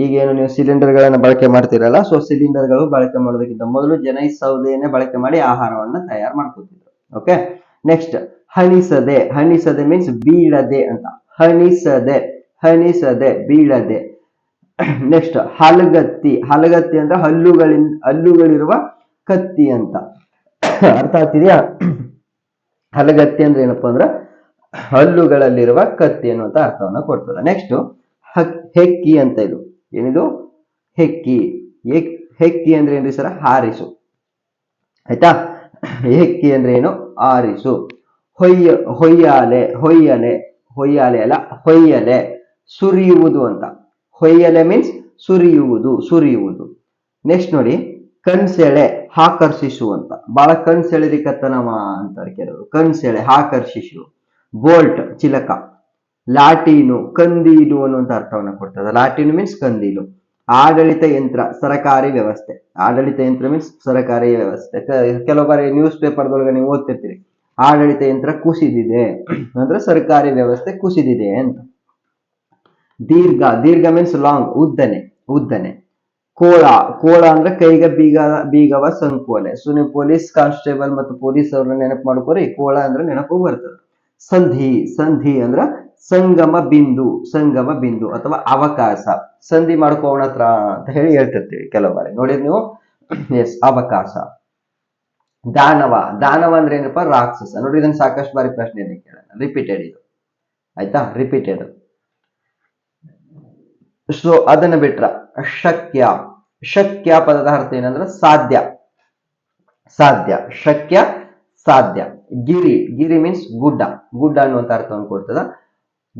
ಈಗೇನು ನೀವು ಸಿಲಿಂಡರ್ ಗಳನ್ನ ಬಳಕೆ ಮಾಡ್ತೀರಲ್ಲ, ಸೊ ಸಿಲಿಂಡರ್ಗಳು ಬಳಕೆ ಮಾಡೋದಕ್ಕಿಂತ ಮೊದಲು ಜನ ಈ ಸೌದೆಯನ್ನೇ ಬಳಕೆ ಮಾಡಿ ಆಹಾರವನ್ನ ತಯಾರು ಮಾಡ್ಕೊತಿದ್ರು. ಓಕೆ ನೆಕ್ಸ್ಟ್ ಹಣಿಸದೆ ಹಣಿಸದೆ ಮೀನ್ಸ್ ಬೀಳದೆ ಅಂತ. ಹಣಿಸದೆ ಹಣಿಸದೆ, ಬೀಳದೆ. [CLEARS THROAT] ನೆಕ್ಸ್ಟ್ ಹಲಗತ್ತಿ. ಹಲಗತ್ತಿ ಅಂದ್ರೆ ಹಲ್ಲುಗಳಿಂದ ಹಲ್ಲುಗಳಿರುವ ಕತ್ತಿ ಅಂತ. [CLEARS THROAT] ಅರ್ಥ ಆಗ್ತಿದ್ಯಾ? [CLEARS THROAT] ಹಲಗತ್ತಿ ಅಂದ್ರೆ ಏನಪ್ಪಾ ಅಂದ್ರೆ ಹಲ್ಲುಗಳಲ್ಲಿರುವ ಕತ್ತಿ ಅನ್ನುವಂತ ಅರ್ಥವನ್ನ ಕೊಡ್ತದೆ. ನೆಕ್ಸ್ಟ್ ಹೆಕ್ಕಿ ಅಂತ ಇದು. ಏನಿದು? ಹೆಕ್ಕಿ. ಹೆಕ್- ಹೆಕ್ಕಿ ಅಂದ್ರೆ ಏನ್ರಿ ಸರ? ಹಾರಿಸು. ಆಯ್ತಾ? ಹೆಕ್ಕಿ ಅಂದ್ರೆ ಏನು? ಆರಿಸು. ಹೊಯ್ಯ, ಹೊಯ್ಯಾಲೆ, ಹೊಯ್ಯಲೆ, ಹೊಯ್ಯಾಲೆ ಅಲ್ಲ, ಹೊಯ್ಯಲೆ, ಸುರಿಯುವುದು ಅಂತ. ಹೊಯ್ಯಲೆ ಮೀನ್ಸ್ ಸುರಿಯುವುದು ಸುರಿಯುವುದು. ನೆಕ್ಸ್ಟ್ ನೋಡಿ, ಕಣ್ಸೆಳೆ ಆಕರ್ಷಿಸು ಅಂತ ಬಹಳ ಕಣ್ಸೆಳೆದಿಕತ್ತನವ ಅಂತಾರೆ ಕೆಲವರು ಕಣ್ಸೆಳೆ ಆಕರ್ಷಿಸು. ಬೋಲ್ಟ್ ಚಿಲಕ. ಲಾಟೀನು, ಕಂದೀಲು ಅನ್ನುವಂಥ ಅರ್ಥವನ್ನ ಕೊಡ್ತದೆ. ಲಾಟೀನು ಮೀನ್ಸ್ ಕಂದೀಲು. ಆಡಳಿತ ಯಂತ್ರ, ಸರಕಾರಿ ವ್ಯವಸ್ಥೆ. ಆಡಳಿತ ಯಂತ್ರ ಮೀನ್ಸ್ ಸರಕಾರಿ ವ್ಯವಸ್ಥೆ. ಕೆಲವು ಬಾರಿ ನ್ಯೂಸ್ ಪೇಪರ್ದೊಳಗೆ ನೀವು ಓದ್ತಿರ್ತೀರಿ. ಆಡಳಿತ ಯಂತ್ರ ಕುಸಿದಿದೆ. ಅಂದ್ರೆ ಸರ್ಕಾರಿ ವ್ಯವಸ್ಥೆ ಕುಸಿದಿದೆ ಅಂತ. ದೀರ್ಘ ದೀರ್ಘ ಮೀನ್ಸ್ ಲಾಂಗ್ ಉದ್ದನೆ ಉದ್ದನೆ. ಕೋಳ ಕೋಳ ಅಂದ್ರೆ ಕೈಗ ಬೀಗ, ಬೀಗವ ಸಂಕೋಲೆ. ಸೊ ನೀವು ಪೊಲೀಸ್ ಕಾನ್ಸ್ಟೇಬಲ್ ಮತ್ತು ಪೊಲೀಸ್ ಅವ್ರನ್ನ ನೆನಪು ಮಾಡ್ಕೋರಿ, ಕೋಳ ಅಂದ್ರೆ ನೆನಪು ಬರ್ತದೆ. ಸಂಧಿ ಸಂಧಿ ಅಂದ್ರ ಸಂಗಮ ಬಿಂದು ಸಂಗಮ ಬಿಂದು ಅಥವಾ ಅವಕಾಶ. ಸಂಧಿ ಮಾಡ್ಕೋಣ ಅಂತ ಹೇಳಿ ಹೇಳ್ತಿರ್ತೀವಿ ಕೆಲವು ಬಾರಿ. ನೋಡಿದ್ ನೀವು? ಎಸ್ ಅವಕಾಶ. ದಾನವ. ದಾನವ ಅಂದ್ರೆ ಏನಪ್ಪಾ? ರಾಕ್ಷಸ. ನೋಡಿ ಇದನ್ನ ಸಾಕಷ್ಟು ಬಾರಿ ಪ್ರಶ್ನೆ ಕೇಳೋಣ. ರಿಪೀಟೆಡ್ ಇದು. ಆಯ್ತಾ? ರಿಪೀಟೆಡ್ ಸೊ ಅದನ್ನ ಬಿಟ್ರ. ಶಕ್ಯ. ಶಕ್ಯ ಪದದ ಅರ್ಥ ಏನಂದ್ರೆ ಸಾಧ್ಯ. ಸಾಧ್ಯ. ಶಕ್ಯ, ಸಾಧ್ಯ. ಗಿರಿ. ಗಿರಿ ಮೀನ್ಸ್ ಗುಡ್ಡ. ಗುಡ್ಡ ಅನ್ನುವಂತ ಅರ್ಥವನ್ನು ಕೊಡ್ತದ.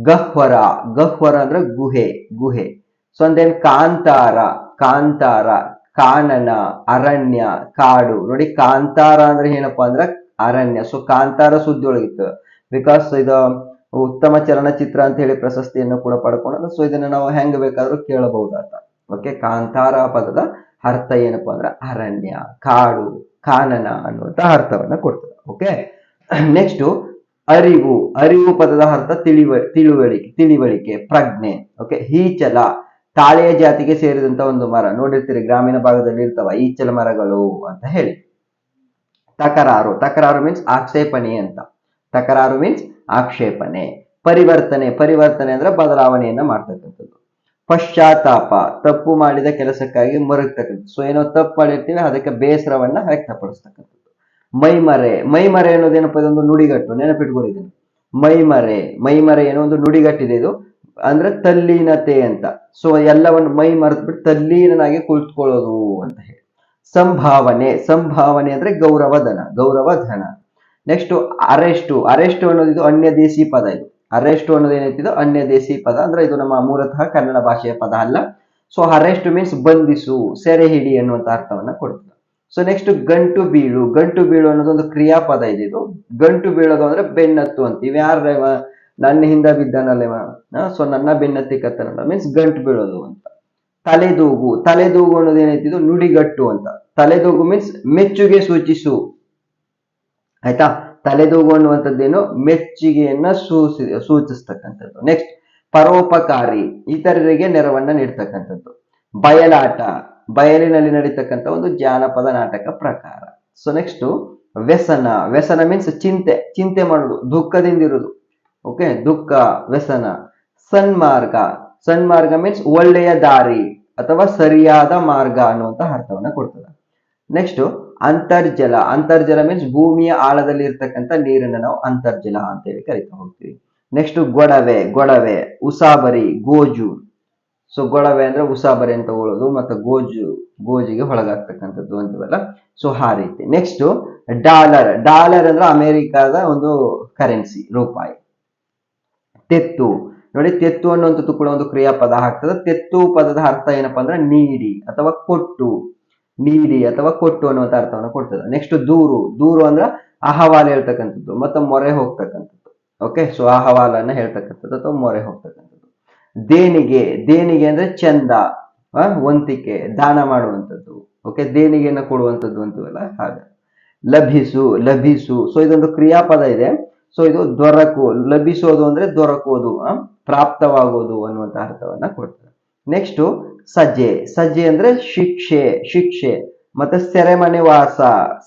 ಗಹ್ವರ. ಗಹ್ವರ ಅಂದ್ರೆ ಗುಹೆ. ಗುಹೆ. ಸೊ ಅಂದೇನ್ ಕಾಂತಾರ. ಕಾಂತಾರ. ಕಾನನ, ಅರಣ್ಯ, ಕಾಡು. ನೋಡಿ, ಕಾಂತಾರ ಅಂದ್ರೆ ಏನಪ್ಪಾ ಅಂದ್ರೆ ಅರಣ್ಯ. ಸೊ ಕಾಂತಾರ ಸುದ್ದಿ ಒಳಗಿತ್ತು ಬಿಕಾಸ್ ಇದು ಉತ್ತಮ ಚಲನಚಿತ್ರ ಅಂತ ಹೇಳಿ ಪ್ರಶಸ್ತಿಯನ್ನು ಕೂಡ ಪಡ್ಕೊಂಡದ ಸೊ ಇದನ್ನ ನಾವು ಹೆಂಗ್ ಬೇಕಾದ್ರೂ ಕೇಳಬಹುದಾದ ಓಕೆ ಕಾಂತಾರ ಪದದ ಅರ್ಥ ಏನಪ್ಪಾ ಅಂದ್ರೆ ಅರಣ್ಯ, ಕಾಡು, ಕಾನನ ಅನ್ನುವಂತ ಅರ್ಥವನ್ನ ಕೊಡ್ತದೆ. ಓಕೆ ನೆಕ್ಸ್ಟ್ ಅರಿವು. ಅರಿವು ಪದದ ಅರ್ಥ ತಿಳಿವ, ತಿಳುವಳಿಕೆ, ತಿಳಿವಳಿಕೆ, ಪ್ರಜ್ಞೆ. ಓಕೆ ಹೀಚಲ. ತಾಳೆಯ ಜಾತಿಗೆ ಸೇರಿದಂತ ಒಂದು ಮರ. ನೋಡಿರ್ತೀರಿ, ಗ್ರಾಮೀಣ ಭಾಗದಲ್ಲಿ ಇರ್ತಾವ ಈಚಲ ಮರಗಳು ಅಂತ ಹೇಳಿ. ತಕರಾರು. ತಕರಾರು ಮೀನ್ಸ್ ಆಕ್ಷೇಪಣೆ ಅಂತ. ತಕರಾರು ಮೀನ್ಸ್ ಆಕ್ಷೇಪಣೆ. ಪರಿವರ್ತನೆ. ಪರಿವರ್ತನೆ ಅಂದ್ರೆ ಬದಲಾವಣೆಯನ್ನ ಮಾಡ್ತಕ್ಕಂಥದ್ದು. ಪಶ್ಚಾತ್ತಾಪ. ತಪ್ಪು ಮಾಡಿದ ಕೆಲಸಕ್ಕಾಗಿ ಮರುಗ್ತಕ್ಕಂಥದ್ದು ಸೊ ಏನೋ ತಪ್ಪು ಮಾಡಿರ್ತೀವಿ, ಅದಕ್ಕೆ ಬೇಸರವನ್ನ ವ್ಯಕ್ತಪಡಿಸ್ತಕ್ಕಂಥದ್ದು. ಮೈಮರೆ. ಮೈಮರೆ ಅನ್ನೋದೇನಪ್ಪ ಇದೊಂದು ನುಡಿಗಟ್ಟು. ನೆನಪಿಟ್ಕೊಂಡಿದ್ದೀನಿ ಮೈಮರೆ. ಮೈಮರೆ ಏನೋ ಒಂದು ನುಡಿಗಟ್ಟಿದೆ ಇದು. ಅಂದ್ರೆ ತಲ್ಲೀನತೆ ಅಂತ. ಸೊ ಎಲ್ಲವನ್ನು ಮೈ ಮರೆತ್ಬಿಟ್ಟು ತಲ್ಲೀನಾಗಿ ಕುಳಿತುಕೊಳ್ಳೋದು ಅಂತ ಹೇಳಿ. ಸಂಭಾವನೆ ಸಂಭಾವನೆ ಅಂದ್ರೆ ಗೌರವಧನ ಗೌರವಧನ ನೆಕ್ಸ್ಟ್ ಅರೆಸ್ಟು ಅರೆಸ್ಟು ಅನ್ನೋದು ಅನ್ಯ ದೇಸಿ ಪದ ಇದು. ಅರೆಸ್ಟು ಅನ್ನೋದು ಏನೈತಿದು? ಅನ್ಯ ದೇಸಿ ಪದ. ಅಂದ್ರೆ ಇದು ನಮ್ಮ ಮೂಲತಃ ಕನ್ನಡ ಭಾಷೆಯ ಪದ ಅಲ್ಲ. ಸೊ ಅರೆಸ್ಟ್ ಮೀನ್ಸ್ ಬಂಧಿಸು ಸೆರೆ ಹಿಡಿ ಅನ್ನುವಂತ ಅರ್ಥವನ್ನ ಕೊಡ್ತದೆ. ಸೊ ನೆಕ್ಸ್ಟ್ ಗಂಟು ಬೀಳು. ಗಂಟು ಬೀಳು ಅನ್ನೋದು ಒಂದು ಕ್ರಿಯಾಪದ ಇದೆ. ಇದು ಗಂಟು ಬೀಳೋದು ಅಂದ್ರೆ ಬೆನ್ನತ್ತು ಅಂತ. ಇವ್ಯಾರ ನನ್ನ ಹಿಂದ ಬಿದ್ದನಲ್ಲೇವ ಸೊ ನನ್ನ ಬೆನ್ನತ್ತಿ ಕತ್ತನಲ್ಲ ಮೀನ್ಸ್ ಗಂಟು ಬೀಳೋದು ಅಂತ. ತಲೆದೂಗು. ತಲೆದೂಗು ಅನ್ನೋದು ಏನೈತಿದು ನುಡಿಗಟ್ಟು ಅಂತ. ತಲೆದೂಗು ಮೀನ್ಸ್ ಮೆಚ್ಚುಗೆ ಸೂಚಿಸು. ಆಯ್ತಾ? ತಲೆದೂಗು ಅನ್ನುವಂಥದ್ದೇನು? ಮೆಚ್ಚುಗೆಯನ್ನ ಸೂಚಿ ಸೂಚಿಸ್ತಕ್ಕಂಥದ್ದು. ನೆಕ್ಸ್ಟ್ ಪರೋಪಕಾರಿ. ಇತರರಿಗೆ ನೆರವನ್ನ ನೀಡ್ತಕ್ಕಂಥದ್ದು. ಬಯಲಾಟ. ಬಯಲಿನಲ್ಲಿ ನಡೀತಕ್ಕಂಥ ಒಂದು ಜಾನಪದ ನಾಟಕ ಪ್ರಕಾರ. ಸೊ ನೆಕ್ಸ್ಟ್ ವ್ಯಸನ. ವ್ಯಸನ ಮೀನ್ಸ್ ಚಿಂತೆ. ಚಿಂತೆ ಮಾಡೋದು. ದುಃಖದಿಂದಿರುವುದು ಓಕೆ ದುಃಖ ವ್ಯಸನ ಸನ್ಮಾರ್ಗ ಸನ್ಮಾರ್ಗ ಮೀನ್ಸ್ ಒಳ್ಳೆಯ ದಾರಿ ಅಥವಾ ಸರಿಯಾದ ಮಾರ್ಗ ಅನ್ನುವಂತ ಅರ್ಥವನ್ನ ಕೊಡ್ತದೆ. ನೆಕ್ಸ್ಟ್ ಅಂತರ್ಜಲ. ಅಂತರ್ಜಲ ಮೀನ್ಸ್ ಭೂಮಿಯ ಆಳದಲ್ಲಿ ಇರ್ತಕ್ಕಂಥ ನೀರನ್ನ ನಾವು ಅಂತರ್ಜಲ ಅಂತ ಹೇಳಿ ಕರಿತಾ ಹೋಗ್ತೀವಿ. ನೆಕ್ಸ್ಟ್ ಗೊಡವೆ. ಗೊಡವೆ. ಉಸಾಬರಿ, ಗೋಜು. ಸೊ ಗೊಡವೆ ಅಂದ್ರೆ ಉಸಾಬರಿ ಅಂತ ತಗೊಳ್ಳೋದು ಮತ್ತೆ ಗೋಜು, ಗೋಜಿಗೆ ಒಳಗಾಗ್ತಕ್ಕಂಥದ್ದು ಅಂತೀವಲ್ಲ? ಸೊ ಆ ರೀತಿ. Next dollar. ಡಾಲರ್ ಅಂದ್ರೆ ಅಮೆರಿಕಾದ ಒಂದು ಕರೆನ್ಸಿ ರೂಪಾಯಿ. ತೆತ್ತು. ನೋಡಿ, ತೆತ್ತು ಅನ್ನುವಂಥದ್ದು ಕೂಡ ಒಂದು ಕ್ರಿಯಾಪದ ಆಗ್ತದೆ. ತೆತ್ತು ಪದದ ಅರ್ಥ ಏನಪ್ಪಾ ಅಂದ್ರೆ ನೀಡಿ ಅಥವಾ ಕೊಟ್ಟು. ನೀಡಿ ಅಥವಾ ಕೊಟ್ಟು ಅನ್ನುವಂಥ ಅರ್ಥವನ್ನು ಕೊಡ್ತದೆ. ನೆಕ್ಸ್ಟ್ ದೂರು. ದೂರು ಅಂದ್ರೆ ಅಹವಾಲು ಹೇಳ್ತಕ್ಕಂಥದ್ದು ಮತ್ತೆ ಮೊರೆ ಹೋಗ್ತಕ್ಕಂಥದ್ದು. ಓಕೆ ಸೊ ಅಹವಾಲನ್ನ ಹೇಳ್ತಕ್ಕಂಥದ್ದು ಅಥವಾ ಮೊರೆ ಹೋಗ್ತಕ್ಕಂಥದ್ದು. ದೇಣಿಗೆ. ದೇಣಿಗೆ ಅಂದ್ರೆ ಚಂದ ವಂತಿಕೆ, ದಾನ ಮಾಡುವಂಥದ್ದು. ಓಕೆ ದೇಣಿಗೆಯನ್ನು ಕೊಡುವಂಥದ್ದು ಅಂತೀವಲ್ಲ ಹಾಗೆ. ಲಭಿಸು ಲಭಿಸು. ಸೊ ಇದೊಂದು ಕ್ರಿಯಾಪದ ಇದೆ. ಸೊ ಇದು ದೊರಕು ಲಭಿಸೋದು ಅಂದ್ರೆ ದೊರಕೋದು ಪ್ರಾಪ್ತವಾಗೋದು ಅನ್ನುವಂತ ಅರ್ಥವನ್ನ ಕೊಡ್ತದೆ. ನೆಕ್ಸ್ಟ್ ಸಜ್ಜೆ. ಸಜ್ಜೆ ಅಂದ್ರೆ ಶಿಕ್ಷೆ ಶಿಕ್ಷೆ. ಮತ್ತೆ ಸೆರೆಮನೆ ವಾಸ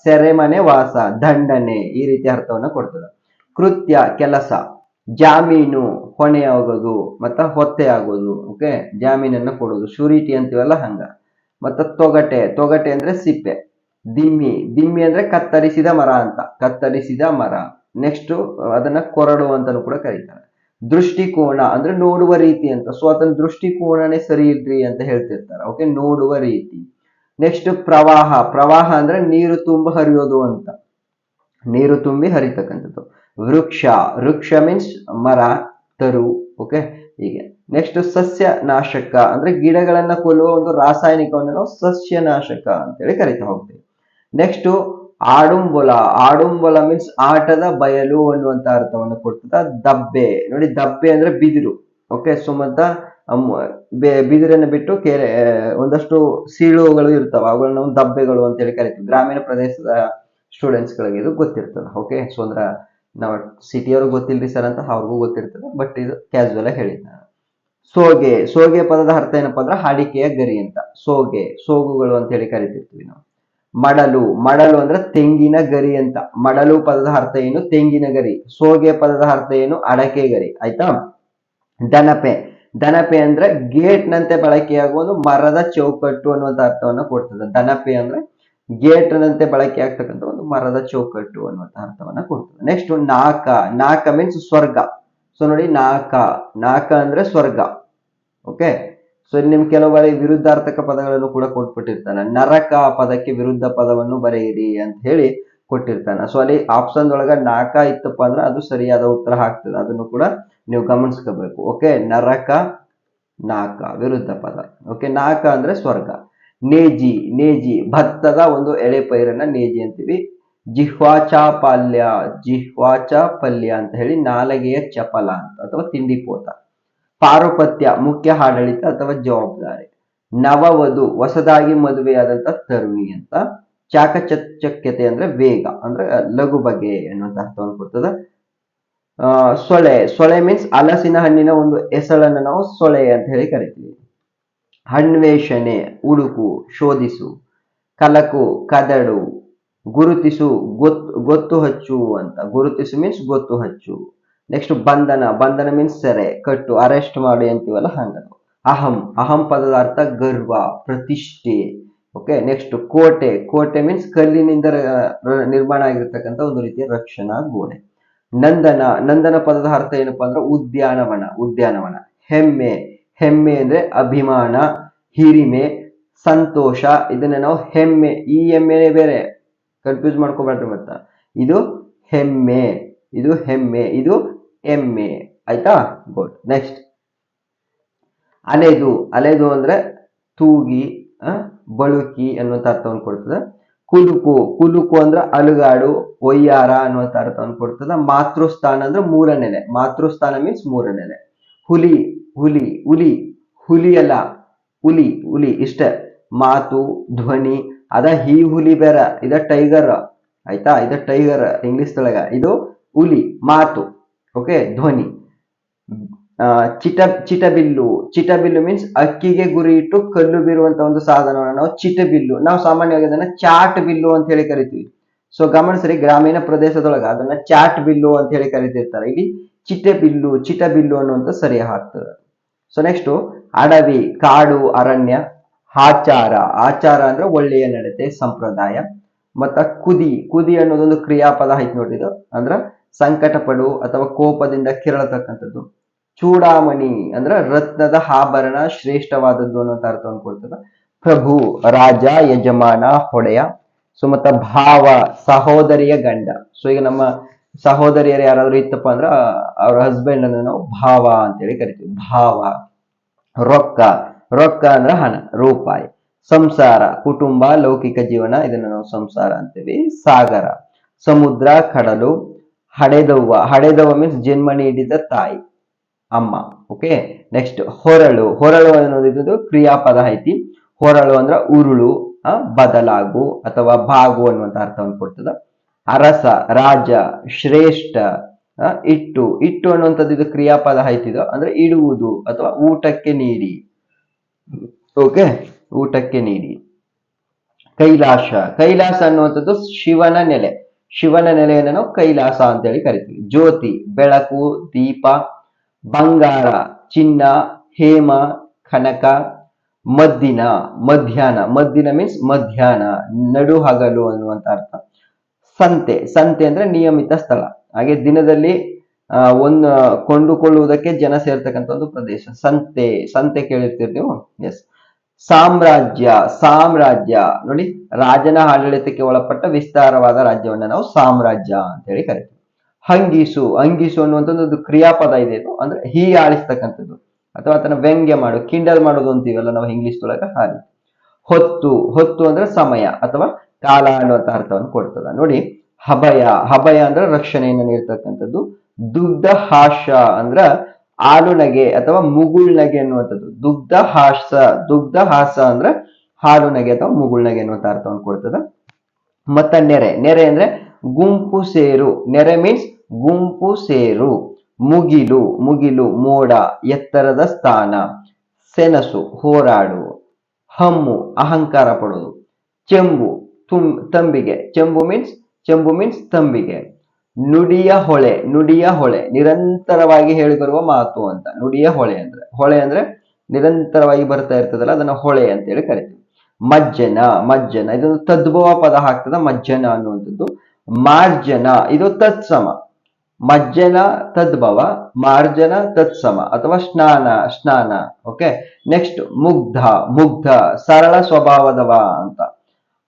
ಸೆರೆಮನೆ ವಾಸ, ದಂಡನೆ ಈ ರೀತಿ ಅರ್ಥವನ್ನ ಕೊಡ್ತದೆ. ಕೃತ್ಯ, ಕೆಲಸ. ಜಾಮೀನು, ಹೊಣೆ ಆಗೋದು, ಮತ್ತ ಹೊತ್ತೆ ಆಗೋದು ಓಕೆ ಜಾಮೀನನ್ನ ಕೊಡೋದು. ಶೂರಿಟಿ ಅಂತೀವಲ್ಲ ಹಂಗ. ಮತ್ತ ತೊಗಟೆ ತೊಗಟೆ ಅಂದ್ರೆ ಸಿಪ್ಪೆ. ದಿಮ್ಮಿ. ದಿಮ್ಮಿ ಅಂದ್ರೆ ಕತ್ತರಿಸಿದ ಮರ ಅಂತ. ಕತ್ತರಿಸಿದ ಮರ. ನೆಕ್ಸ್ಟ್ ಅದನ್ನ ಕೊರಡು ಅಂತಲೂ ಕೂಡ ಕರೀತಾರೆ. ದೃಷ್ಟಿಕೋನ ಅಂದ್ರೆ ನೋಡುವ ರೀತಿ ಅಂತ. ಸೊ ಅದನ್ನ ದೃಷ್ಟಿಕೋನನೇ ಸರಿ ಇಲ್ರಿ ಅಂತ ಹೇಳ್ತಿರ್ತಾರೆ. ಓಕೆ ನೋಡುವ ರೀತಿ. ನೆಕ್ಸ್ಟ್ ಪ್ರವಾಹ. ಪ್ರವಾಹ ಅಂದ್ರೆ ನೀರು ತುಂಬ ಹರಿಯೋದು ಅಂತ. ನೀರು ತುಂಬಿ ಹರಿತಕ್ಕಂಥದ್ದು. ವೃಕ್ಷ. ವೃಕ್ಷ ಮೀನ್ಸ್ ಮರ, ತರು. ಓಕೆ ಹೀಗೆ. ನೆಕ್ಸ್ಟ್ ಸಸ್ಯ ನಾಶಕ ಅಂದ್ರೆ ಗಿಡಗಳನ್ನ ಕೊಲ್ಲುವ ಒಂದು ರಾಸಾಯನಿಕವನ್ನು ನಾವು ಸಸ್ಯ ನಾಶಕ ಅಂತೇಳಿ ಕರಿತಾ ಹೋಗ್ತೀವಿ. ನೆಕ್ಸ್ಟ್ ಆಡುಂಬುಲ, ಆಡುಂಬೊಲ ಮೀನ್ಸ್ ಆಟದ ಬಯಲು ಅನ್ನುವಂತ ಅರ್ಥವನ್ನು ಕೊಡ್ತದ. ದಬ್ಬೆ, ನೋಡಿ ದಬ್ಬೆ ಅಂದ್ರೆ ಬಿದಿರು. ಓಕೆ ಸುಮಂತ ಬಿದಿರನ್ನು ಬಿಟ್ಟು ಕೆರೆ ಒಂದಷ್ಟು ಸೀಳುಗಳು ಇರ್ತಾವ. ಅವುಗಳನ್ನ ನಾವು ದಬ್ಬೆಗಳು ಅಂತೇಳಿ ಕರಿತೀವಿ. ಗ್ರಾಮೀಣ ಪ್ರದೇಶದ ಸ್ಟೂಡೆಂಟ್ಸ್ ಗಳಿಗೆ ಇದು ಗೊತ್ತಿರ್ತದೆ. ಓಕೆ ಸೊ ಅಂದ್ರ ನಾವು ಸಿಟಿಯವ್ರಿಗೆ ಗೊತ್ತಿಲ್ರಿ ಸರ್ ಅಂತ ಅವ್ರಿಗೂ ಗೊತ್ತಿರ್ತದೆ. ಬಟ್ ಇದು ಕ್ಯಾಶುವಲ್ ಆಗಿ ಹೇಳಿದ್ದ ಸೋಗೆ ಸೋಗೆ ಪದದ ಅರ್ಥ ಏನಪ್ಪಾ ಅಂದ್ರೆ, ಹಾಡಿಕೆಯ ಗರಿ ಅಂತ. ಸೋಗೆ, ಸೋಗುಗಳು ಅಂತ ಹೇಳಿ ಕರಿತಿರ್ತೀವಿ ನಾವು. ಮಡಲು. ಮಡಲು ಅಂದ್ರೆ ತೆಂಗಿನ ಗರಿ ಅಂತ. ಮಡಲು ಪದದ ಅರ್ಥ ಏನು? ತೆಂಗಿನ ಗರಿ. ಸೋಗೆ ಪದದ ಅರ್ಥ ಏನು? ಅಡಕೆ ಗರಿ. ಆಯ್ತಾ? ದನಪೆ. ದನಪೆ ಅಂದ್ರೆ ಗೇಟ್ ನಂತೆ ಬಳಕೆಯಾಗುವ ಒಂದು ಮರದ ಚೌಕಟ್ಟು ಅನ್ನುವಂತ ಅರ್ಥವನ್ನ ಕೊಡ್ತದೆ. ದನಪೆ ಅಂದ್ರೆ ಗೇಟ್ ನಂತೆ ಬಳಕೆ ಆಗ್ತಕ್ಕಂಥ ಒಂದು ಮರದ ಚೌಕಟ್ಟು ಅನ್ನುವಂತ ಅರ್ಥವನ್ನ ಕೊಡ್ತದೆ. ನೆಕ್ಸ್ಟ್ ನಾಕ. ನಾಕ ಮೀನ್ಸ್ ಸ್ವರ್ಗ. ಸೊ ನೋಡಿ ನಾಕ. ನಾಕ ಅಂದ್ರೆ ಸ್ವರ್ಗ. ಓಕೆ ಸೊ ನಿಮ್ ಕೆಲವು ಬಾರಿ ವಿರುದ್ಧಾರ್ಥಕ ಪದಗಳನ್ನು ಕೂಡ ಕೊಟ್ಬಿಟ್ಟಿರ್ತಾನೆ. ನರಕ ಪದಕ್ಕೆ ವಿರುದ್ಧ ಪದವನ್ನು ಬರೆಯಿರಿ ಅಂತ ಹೇಳಿ ಕೊಟ್ಟಿರ್ತಾನೆ. ಸೊ ಅಲ್ಲಿ ಆಪ್ಷನ್ ಒಳಗ ನಾಕ ಇತ್ತಪ್ಪ ಅಂದ್ರೆ ಅದು ಸರಿಯಾದ ಉತ್ತರ ಹಾಕ್ತದೆ ಅದನ್ನು ಕೂಡ ನೀವು ಗಮನಿಸ್ಕೋಬೇಕು. ಓಕೆ ನರಕ, ನಾಕ, ವಿರುದ್ಧ ಪದ. ಓಕೆ ನಾಕ ಅಂದ್ರೆ ಸ್ವರ್ಗ. ನೇಜಿ ನೇಜಿ, ಭತ್ತದ ಒಂದು ಎಳೆ ಪೈರನ್ನ ನೇಜಿ ಅಂತೀವಿ. ಜಿಹ್ವಾಚಾಪಲ್ಯ ಜಿಹ್ವಾಚಾಪಲ್ಯ ಅಂತ ಹೇಳಿ ನಾಲಗೆಯ ಚಪಲ ಅಂತ, ಅಥವಾ ತಿಂಡಿ ಪೋತ. ಪಾರುಪತ್ಯ, ಮುಖ್ಯ ಆಡಳಿತ ಅಥವಾ ಜವಾಬ್ದಾರಿ. ನವವಧು, ಹೊಸದಾಗಿ ಮದುವೆಯಾದಂತ ತರುಣಿ ಅಂತ. ಚಾಕಚಕ್ಯತೆ ಅಂದ್ರೆ ವೇಗ, ಅಂದ್ರೆ ಲಘು ಬಗೆ ಅನ್ನುವಂತ ಅರ್ಥವನ್ನು ಕೊಡ್ತದೆ ಸೊಳೆ ಸೊಳೆ ಮೀನ್ಸ್ ಹಲಸಿನ ಹಣ್ಣಿನ ಒಂದು ಹೆಸಳನ್ನು ನಾವು ಸೊಳೆ ಅಂತ ಹೇಳಿ ಕರಿತೀವಿ. ಅನ್ವೇಷಣೆ ಉಡುಕು ಶೋಧಿಸು, ಕಲಕು, ಕದಡು, ಗುರುತಿಸು, ಗೊತ್ತು ಗೊತ್ತು ಹಚ್ಚು ಅಂತ. ಗುರುತಿಸು ಮೀನ್ಸ್ ಗೊತ್ತು ಹಚ್ಚು. ನೆಕ್ಸ್ಟ್ ಬಂಧನ ಬಂಧನ ಮೀನ್ಸ್ ಸೆರೆ, ಕಟ್ಟು ಅರೆಸ್ಟ್ ಮಾಡಿ ಅಂತೀವಲ್ಲ ಹಂಗ ಅಹಂ ಅಹಂ ಪದದ ಅರ್ಥ ಗರ್ವ, ಪ್ರತಿಷ್ಠೆ. ಓಕೆ ನೆಕ್ಸ್ಟ್ ಕೋಟೆ ಕೋಟೆ ಮೀನ್ಸ್ ಕಲ್ಲಿನಿಂದ ನಿರ್ಮಾಣ ಆಗಿರ್ತಕ್ಕಂಥ ಒಂದು ರೀತಿಯ ರಕ್ಷಣಾ ಗೋಡೆ. ನಂದನ ನಂದನ ಪದದ ಅರ್ಥ ಏನಪ್ಪಾ ಅಂದ್ರೆ ಉದ್ಯಾನವನ ಉದ್ಯಾನವನ. ಹೆಮ್ಮೆ ಹೆಮ್ಮೆ ಅಂದ್ರೆ ಅಭಿಮಾನ, ಹಿರಿಮೆ, ಸಂತೋಷ, ಇದನ್ನ ನಾವು ಹೆಮ್ಮೆ, ಈ ಹೆಮ್ಮೆ ಬೇರೆ. ಕನ್ಫ್ಯೂಸ್ ಮಾಡ್ಕೋಬಾರ್ದು ಮತ್ತ. ಇದು ಹೆಮ್ಮೆ ಇದು ಹೆಮ್ಮೆ, ಇದು ಎಮ್ಮೆ. ಆಯ್ತಾ? Good next ಅಲೆದು. ಅಲೆದು ಅಂದ್ರೆ ತೂಗಿ ಬಳುಕಿ ಅನ್ನುವಂಥ ಅರ್ಥವನ್ನು ಕೊಡ್ತದೆ. ಕುಲುಕು. ಕುಲುಕು ಅಂದ್ರೆ ಅಲುಗಾಡು, ಒಯ್ಯಾರ ಅನ್ನುವಂಥ ಅರ್ಥವನ್ನು ಕೊಡ್ತದೆ. ಮಾತೃಸ್ಥಾನ ಅಂದ್ರೆ ಮೂರನೆಲೆ. ಮಾತೃಸ್ಥಾನ ಮೀನ್ಸ್ ಮೂರನೆಲೆ. ಹುಲಿ. ಹುಲಿ. ಹುಲಿ. ಹುಲಿ ಅಲ್ಲ ಹುಲಿ. ಹುಲಿ. ಇಷ್ಟೇ. ಮಾತು, ಧ್ವನಿ. ಅದ ಈ ಹುಲಿ ಬೇರ. ಇದ ಟೈಗರ್. ಆಯ್ತಾ? ಇದ ಟೈಗರ್. ಇಂಗ್ಲಿಷ್ ತೊಳಗ ಇದು ಹುಲಿ. ಮಾತು. ಓಕೆ ಧ್ವನಿ. ಚಿಟ, ಚಿಟಬಿಲ್ಲು. ಚಿಟಬಿಲ್ಲು ಮೀನ್ಸ್ ಅಕ್ಕಿಗೆ ಗುರಿ ಇಟ್ಟು ಕಲ್ಲು ಬೀರುವಂತ ಒಂದು ಸಾಧನವನ್ನು ನಾವು ಚಿಟಬಿಲ್ಲು. ನಾವು ಸಾಮಾನ್ಯವಾಗಿ ಅದನ್ನ ಚಾಟ್ ಬಿಲ್ಲು ಅಂತ ಹೇಳಿ ಕರಿತೀವಿ. ಸೊ ಗಮನಿಸ್ರಿ, ಗ್ರಾಮೀಣ ಪ್ರದೇಶದೊಳಗ ಅದನ್ನ ಚಾಟ್ ಬಿಲ್ಲು ಅಂತ ಹೇಳಿ ಕರಿತಿರ್ತಾರೆ. ಇಲ್ಲಿ ಚಿಟಬಿಲ್ಲು ಚಿಟಬಿಲ್ಲು ಚಿಟ ಬಿಲ್ಲು ಅನ್ನುವಂತ ಸರಿ ಹಾಕ್ತದೆ ಸೊ ನೆಕ್ಸ್ಟ್ ಅಡವಿ, ಕಾಡು, ಅರಣ್ಯ, ಆಚಾರ. ಆಚಾರ ಅಂದ್ರೆ ಒಳ್ಳೆಯ ನಡತೆ, ಸಂಪ್ರದಾಯ. ಮತ್ತ ಕುದಿ. ಕುದಿ ಅನ್ನೋದೊಂದು ಕ್ರಿಯಾಪದ ಐತಿ ನೋಡಿದ್ರು ಅಂದ್ರ ಸಂಕಟ ಪಡು ಅಥವಾ ಕೋಪದಿಂದ ಕೆರಳತಕ್ಕಂಥದ್ದು. ಚೂಡಾಮಣಿ ಅಂದ್ರೆ ರತ್ನದ ಆಭರಣ ಶ್ರೇಷ್ಠವಾದದ್ದು ಅನ್ನೋಂಥ ಅರ್ಥ ಕೊಡ್ತದ. ಪ್ರಭು, ರಾಜ, ಯಜಮಾನ, ಹೊಡೆಯ ಸೊ ಮತ್ತ ಭಾವ, ಸಹೋದರಿಯ ಗಂಡ. ಸೊ ಈಗ ನಮ್ಮ ಸಹೋದರಿಯರು ಯಾರಾದ್ರೂ ಇತ್ತಪ್ಪ ಅಂದ್ರ ಅವ್ರ ಹಸ್ಬೆಂಡ್ ಅನ್ನ ನಾವು ಭಾವ ಅಂತೇಳಿ ಕರಿತೀವಿ. ಭಾವ, ರೊಕ್ಕ ರೊಕ್ಕ ಅಂದ್ರ ಹಣ, ರೂಪಾಯಿ. ಸಂಸಾರ, ಕುಟುಂಬ, ಲೌಕಿಕ ಜೀವನ, ಇದನ್ನ ನಾವು ಸಂಸಾರ ಅಂತೀವಿ ಸಾಗರ. ಸಮುದ್ರ, ಕಡಲು ಹಡೆದವ್ವ. ಹಡೆದವ್ವ ಮೀನ್ಸ್ ಜನ್ಮ ನೀಡಿದ ತಾಯಿ, ಅಮ್ಮ ಓಕೆ ನೆಕ್ಸ್ಟ್ ಹೊರಳು. ಹೊರಳು ಅನ್ನೋದು ಕ್ರಿಯಾಪದ ಐತಿ. ಹೊರಳು ಅಂದ್ರ ಉರುಳು ಬದಲಾಗು ಅಥವಾ ಬಾಗು ಅನ್ನುವಂತ ಅರ್ಥವನ್ನು ಕೊಡ್ತದ. ಅರಸ, ರಾಜ, ಶ್ರೇಷ್ಠ ಇಟ್ಟು. ಇಟ್ಟು ಅನ್ನುವಂಥದ್ದು ಇದು ಕ್ರಿಯಾಪದ ಐತಿದು ಅಂದ್ರೆ ಇಡುವುದು ಅಥವಾ ಊಟಕ್ಕೆ ನೀಡಿ. ಓಕೆ ಊಟಕ್ಕೆ ನೀಡಿ. ಕೈಲಾಸ. ಕೈಲಾಸ ಅನ್ನುವಂಥದ್ದು ಶಿವನ ನೆಲೆ. ಶಿವನ ನೆಲೆಯನ್ನು ನಾವು ಕೈಲಾಸ ಅಂತೇಳಿ ಕರಿತೀವಿ. ಜ್ಯೋತಿ, ಬೆಳಕು, ದೀಪ, ಬಂಗಾರ, ಚಿನ್ನ, ಹೇಮ, ಕನಕ, ಮದ್ದಿನ, ಮಧ್ಯಾಹ್ನ. ಮದ್ದಿನ ಮೀನ್ಸ್ ಮಧ್ಯಾಹ್ನ, ನಡು ಹಗಲು ಅನ್ನುವಂತ ಅರ್ಥ. ಸಂತೆ. ಸಂತೆ ಅಂದ್ರೆ ನಿಯಮಿತ ಸ್ಥಳ. ಹಾಗೆ ದಿನದಲ್ಲಿ ಒಂದು, ಕೊಂಡುಕೊಳ್ಳುವುದಕ್ಕೆ ಜನ ಸೇರ್ತಕ್ಕಂಥ ಒಂದು ಪ್ರದೇಶ. ಸಂತೆ. ಸಂತೆ ಕೇಳಿರ್ತೀರಿ ನೀವು? ಎಸ್ ಸಾಮ್ರಾಜ್ಯ ಸಾಮ್ರಾಜ್ಯ. ನೋಡಿ, ರಾಜನ ಆಡಳಿತಕ್ಕೆ ಒಳಪಟ್ಟ ವಿಸ್ತಾರವಾದ ರಾಜ್ಯವನ್ನ ನಾವು ಸಾಮ್ರಾಜ್ಯ ಅಂತ ಹೇಳಿ ಕರಿತೀವಿ. ಹಂಗೀಸು ಹಂಗೀಸು ಅನ್ನುವಂಥದ್ದು ಕ್ರಿಯಾಪದ ಇದೆ ಇದು. ಅಂದ್ರೆ ಹೀ ಆಳಿಸ್ತಕ್ಕಂಥದ್ದು. ಅಥವಾ ಅದನ್ನ ವ್ಯಂಗ್ಯ ಮಾಡು, ಕಿಂಡಲ್ ಮಾಡೋದು ಅಂತೀವಲ್ಲ ನಾವು ಇಂಗ್ಲಿಷ್ ಒಳಗ ಹಾಗೆ ಹೊತ್ತು ಹೊತ್ತು ಅಂದ್ರೆ ಸಮಯ ಅಥವಾ ಕಾಲ ಅನ್ನುವಂಥ ಅರ್ಥವನ್ನು ಕೊಡ್ತದ. ನೋಡಿ, ಹಭಯ ಹಭಯ ಅಂದ್ರೆ ರಕ್ಷಣೆಯನ್ನು ನೀಡ್ತಕ್ಕಂಥದ್ದು. ದುಗ್ಧ ಹಾಶ ಅಂದ್ರ ಆಲುನಗೆ ಅಥವಾ ಮುಗುಳ್ನಗೆ ಅನ್ನುವಂಥದ್ದು ದುಗ್ಧ ಹಾಸ ದುಗ್ಧ ಹಾಸ ಅಂದ್ರೆ ಹಾಲುನಗೆ ಅಥವಾ ಮುಗುಳ್ನಗೆ ಅನ್ನುವಂಥ ಅರ್ಥವನ್ನು ಕೊಡ್ತದ. ಮತ್ತ ನೆರೆ ನೆರೆ ಅಂದ್ರೆ ಗುಂಪು ಸೇರು. ನೆರೆ ಮೀನ್ಸ್ ಗುಂಪು ಸೇರು. ಮುಗಿಲು ಮುಗಿಲು, ಮೋಡ, ಎತ್ತರದ ಸ್ಥಾನ, ಸೆನಸು, ಹೋರಾಡು, ಹಮ್ಮು, ಅಹಂಕಾರ ಪಡೋದು ಚೆಂಬು, ತುಂ, ತಂಬಿಗೆ. ಚೆಂಬು ಮೀನ್ಸ್ ಚೆಂಬು ಮೀನ್ಸ್ ತಂಬಿಗೆ. ನುಡಿಯ ಹೊಳೆ ನುಡಿಯ ಹೊಳೆ, ನಿರಂತರವಾಗಿ ಹೇಳಿ ಬರುವ ಮಾತು ಅಂತ. ನುಡಿಯ ಹೊಳೆ ಅಂದ್ರೆ ಹೊಳೆ ಅಂದ್ರೆ ನಿರಂತರವಾಗಿ ಬರ್ತಾ ಇರ್ತದಲ್ಲ, ಅದನ್ನ ಹೊಳೆ ಅಂತ ಹೇಳಿ ಕರಿತೀವಿ. ಮಜ್ಜನ ಮಜ್ಜನ, ಇದೊಂದು ತದ್ಭವ ಪದ ಹಾಕ್ತದ ಮಜ್ಜನ ಅನ್ನುವಂಥದ್ದು. ಮಾರ್ಜನ, ಇದು ತತ್ಸಮ. ಮಜ್ಜನ ತದ್ಭವ, ಮಾರ್ಜನ ತತ್ಸಮ, ಅಥವಾ ಸ್ನಾನ ಸ್ನಾನ ಓಕೆ ನೆಕ್ಸ್ಟ್ ಮುಗ್ಧ ಮುಗ್ಧ, ಸರಳ ಸ್ವಭಾವದವ ಅಂತ.